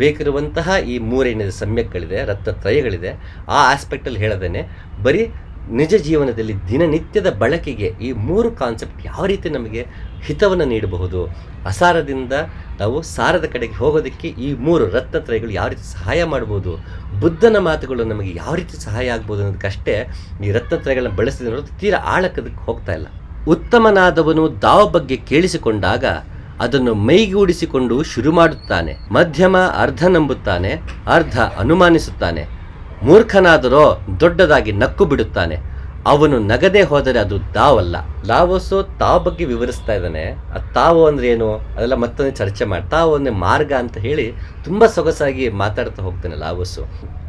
[SPEAKER 1] ಬೇಕಿರುವಂತಹ ಈ ಮೂರೇನಿದೆ ಸಮ್ಯಕ್ಗಳಿದೆ, ರತ್ನತ್ರಯಗಳಿದೆ. ಆ ಆಸ್ಪೆಕ್ಟಲ್ಲಿ ಹೇಳದೇನೆ. ಬರೀ ನಿಜ ಜೀವನದಲ್ಲಿ ದಿನನಿತ್ಯದ ಬಳಕೆಗೆ ಈ ಮೂರು ಕಾನ್ಸೆಪ್ಟ್ ಯಾವ ರೀತಿ ನಮಗೆ ಹಿತವನ್ನು ನೀಡಬಹುದು? ಅಸಾರದಿಂದ ನಾವು ಸಾರದ ಕಡೆಗೆ ಹೋಗೋದಕ್ಕೆ ಈ ಮೂರು ರತ್ನತ್ರಯಗಳು ಯಾವ ರೀತಿ ಸಹಾಯ ಮಾಡ್ಬೋದು? ಬುದ್ಧನ ಮಾತುಗಳು ನಮಗೆ ಯಾವ ರೀತಿ ಸಹಾಯ ಆಗ್ಬೋದು ಅನ್ನೋದಕ್ಕಷ್ಟೇ ಈ ರತ್ನತ್ರಯಗಳನ್ನ ಬಳಸಿದ ನೋಡೋದು ತೀರಾ ಆಳಕ್ಕದಕ್ಕೆ ಹೋಗ್ತಾ ಇಲ್ಲ. ಉತ್ತಮನಾದವನು ದಾವ ಬಗ್ಗೆ ಕೇಳಿಸಿಕೊಂಡಾಗ ಅದನ್ನು ಮೈಗೂಡಿಸಿಕೊಂಡು ಶುರು ಮಾಡುತ್ತಾನೆ. ಮಧ್ಯಮ ಅರ್ಧ ನಂಬುತ್ತಾನೆ, ಅರ್ಧ ಅನುಮಾನಿಸುತ್ತಾನೆ. ಮೂರ್ಖನಾದರೋ ದೊಡ್ಡದಾಗಿ ನಕ್ಕು ಬಿಡುತ್ತಾನೆ. ಅವನು ನಗದೆ ಹೋದರೆ ಅದು ತಾವಲ್ಲ. ಲಾವೋಸು ತಾವ್ ಬಗ್ಗೆ ವಿವರಿಸ್ತಾ ಇದ್ದಾನೆ. ಆ ತಾವು ಅಂದ್ರೆ ಏನು? ಅದೆಲ್ಲ ಮತ್ತೊಂದು ಚರ್ಚೆ ಮಾಡಿ, ತಾವು ಒಂದು ಮಾರ್ಗ ಅಂತ ಹೇಳಿ ತುಂಬಾ ಸೊಗಸಾಗಿ ಮಾತಾಡ್ತಾ ಹೋಗ್ತಾನೆ ಲಾವೋಸು.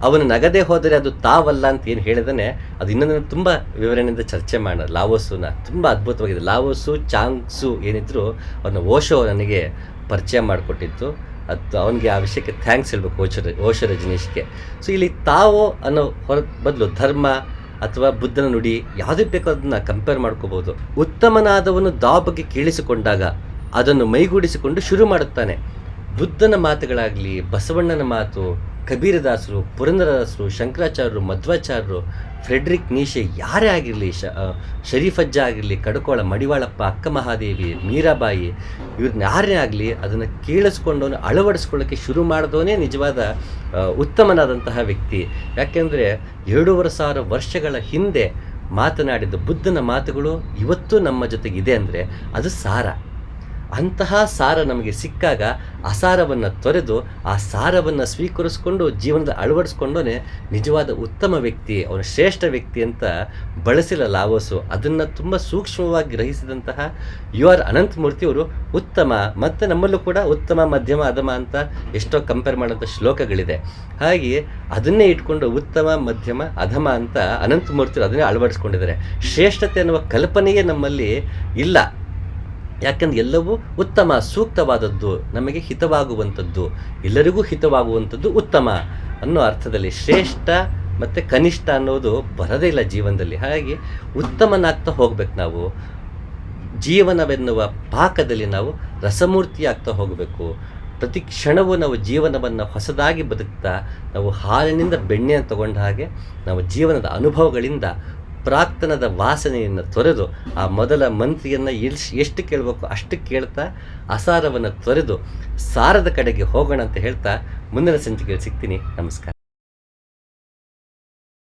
[SPEAKER 1] ಅವನು ನಗದೆ ಹೋದರೆ ಅದು ತಾವಲ್ಲ ಅಂತ ಏನು ಹೇಳಿದಾನೆ, ಅದು ಇನ್ನೊಂದು ತುಂಬಾ ವಿವರಣೆಯಿಂದ ಚರ್ಚೆ ಮಾಡ, ಲಾವೋಸುನ. ತುಂಬಾ ಅದ್ಭುತವಾಗಿದೆ. ಲಾವೋಸು, ಚಾಂಗ್ಸು ಏನಿದ್ರು ಅವನ ಓಶೋ ನನಗೆ ಪರಿಚಯ ಮಾಡಿಕೊಟ್ಟಿತ್ತು. ಅದು ಅವನಿಗೆ ಆ ವಿಷಯಕ್ಕೆ ಥ್ಯಾಂಕ್ಸ್ ಹೇಳ್ಬೇಕು ಓಶ ಓಶರ ರಜನೀಶ್ಗೆ ಸೊ ಇಲ್ಲಿ ತಾವು ಅನ್ನೋ ಹೊರ, ಬದಲು ಧರ್ಮ ಅಥವಾ ಬುದ್ಧನ ನುಡಿ ಯಾವುದೇ ಬೇಕೋ ಅದನ್ನ ಕಂಪೇರ್ ಮಾಡ್ಕೋಬಹುದು ಉತ್ತಮನಾದವನು ದಾವ ಬಗ್ಗೆ ಕೇಳಿಸಿಕೊಂಡಾಗ ಅದನ್ನು ಮೈಗೂಡಿಸಿಕೊಂಡು ಶುರು ಮಾಡುತ್ತಾನೆ. ಬುದ್ಧನ ಮಾತುಗಳಾಗಲಿ, ಬಸವಣ್ಣನ ಮಾತು ಕಬೀರದಾಸರು, ಪುರಂದರದಾಸರು, ಶಂಕರಾಚಾರ್ಯರು, ಮಧ್ವಾಚಾರ್ಯರು, ಫ್ರೆಡ್ರಿಕ್ ನೀಶೆ ಯಾರೇ ಆಗಿರಲಿ, ಶ ಶರೀಫಜ್ಜ ಆಗಿರಲಿ, ಕಡಕೋಳ, ಮಡಿವಾಳಪ್ಪ, ಅಕ್ಕ ಮಹಾದೇವಿ, ಮೀರಾಬಾಯಿ ಇವ್ರನ್ನ ಯಾರೇ ಆಗಲಿ ಅದನ್ನು ಕೇಳಿಸ್ಕೊಂಡವನು ಅಳವಡಿಸ್ಕೊಳ್ಳೋಕ್ಕೆ ಶುರು ಮಾಡಿದವನೇ ನಿಜವಾದ ಉತ್ತಮನಾದಂತಹ ವ್ಯಕ್ತಿ. ಯಾಕೆಂದರೆ ಎರಡೂವರೆ ಸಾವಿರ ವರ್ಷಗಳ ಹಿಂದೆ ಮಾತನಾಡಿದ ಬುದ್ಧನ ಮಾತುಗಳು ಇವತ್ತು ನಮ್ಮ ಜೊತೆಗಿದೆ ಅಂದರೆ ಅದು ಸಾರ. ಅಂತಹ ಸಾರ ನಮಗೆ ಸಿಕ್ಕಾಗ ಆ ಸಾರವನ್ನು ತೊರೆದು ಆ ಸಾರವನ್ನು ಸ್ವೀಕರಿಸಿಕೊಂಡು ಜೀವನದ ಅಳವಡಿಸ್ಕೊಂಡೇ ನಿಜವಾದ ಉತ್ತಮ ವ್ಯಕ್ತಿ, ಅವನ ಶ್ರೇಷ್ಠ ವ್ಯಕ್ತಿ ಅಂತ ಬಳಸಿಲ್ಲ ಲಾವೋಸು. ಅದನ್ನು ತುಂಬ ಸೂಕ್ಷ್ಮವಾಗಿ ಗ್ರಹಿಸಿದಂತಹ ಯು ಆರ್ ಅನಂತಮೂರ್ತಿಯವರು ಉತ್ತಮ ಮತ್ತು ನಮ್ಮಲ್ಲೂ ಕೂಡ ಉತ್ತಮ, ಮಧ್ಯಮ ಅಧಮ ಅಂತ ಎಷ್ಟೋ ಕಂಪೇರ್ ಮಾಡೋಂಥ ಶ್ಲೋಕಗಳಿದೆ. ಹಾಗೆ ಅದನ್ನೇ ಇಟ್ಕೊಂಡು ಉತ್ತಮ, ಮಧ್ಯಮ ಅಧಮ ಅಂತ ಅನಂತಮೂರ್ತಿಯವರು ಅದನ್ನೇ ಅಳವಡಿಸ್ಕೊಂಡಿದ್ದಾರೆ. ಶ್ರೇಷ್ಠತೆ ಅನ್ನುವ ಕಲ್ಪನೆಯೇ ನಮ್ಮಲ್ಲಿ ಇಲ್ಲ. ಯಾಕಂದ್ರೆ ಎಲ್ಲವೂ ಉತ್ತಮ, ಸೂಕ್ತವಾದದ್ದು, ನಮಗೆ ಹಿತವಾಗುವಂಥದ್ದು. ಎಲ್ಲರಿಗೂ ಹಿತವಾಗುವಂಥದ್ದು ಉತ್ತಮ ಅನ್ನೋ ಅರ್ಥದಲ್ಲಿ ಶ್ರೇಷ್ಠ ಮತ್ತು ಕನಿಷ್ಠ ಅನ್ನೋದು ಬರದೇ ಇಲ್ಲ ಜೀವನದಲ್ಲಿ. ಹಾಗಾಗಿ ಉತ್ತಮನಾಗ್ತಾ ಹೋಗ್ಬೇಕು ನಾವು. ಜೀವನವೆನ್ನುವ ಪಾಕದಲ್ಲಿ ನಾವು ರಸಮೂರ್ತಿ ಆಗ್ತಾ ಹೋಗಬೇಕು. ಪ್ರತಿ ಕ್ಷಣವೂ ನಾವು ಜೀವನವನ್ನು ಹೊಸದಾಗಿ ಬದುಕ್ತಾ, ನಾವು ಹಾಲಿನಿಂದ ಬೆಣ್ಣೆಯನ್ನು ತಗೊಂಡ ಹಾಗೆ ನಾವು ಜೀವನದ ಅನುಭವಗಳಿಂದ ಪ್ರಾಕ್ತನದ ವಾಸನೆಯನ್ನು ತೊರೆದು ಆ ಮೊದಲ ಮಂತ್ರಿಯನ್ನು ಇಳಿಸಿ ಎಷ್ಟು ಕೇಳಬೇಕು ಅಷ್ಟು ಕೇಳ್ತಾ ಅಸಾರವನ್ನು ತೊರೆದು ಸಾರದ ಕಡೆಗೆ ಹೋಗೋಣ ಅಂತ ಹೇಳ್ತಾ ಮುಂದಿನ ಸಂಚಿಕೆಯಲ್ಲಿ ಸಿಗ್ತೀನಿ. ನಮಸ್ಕಾರ.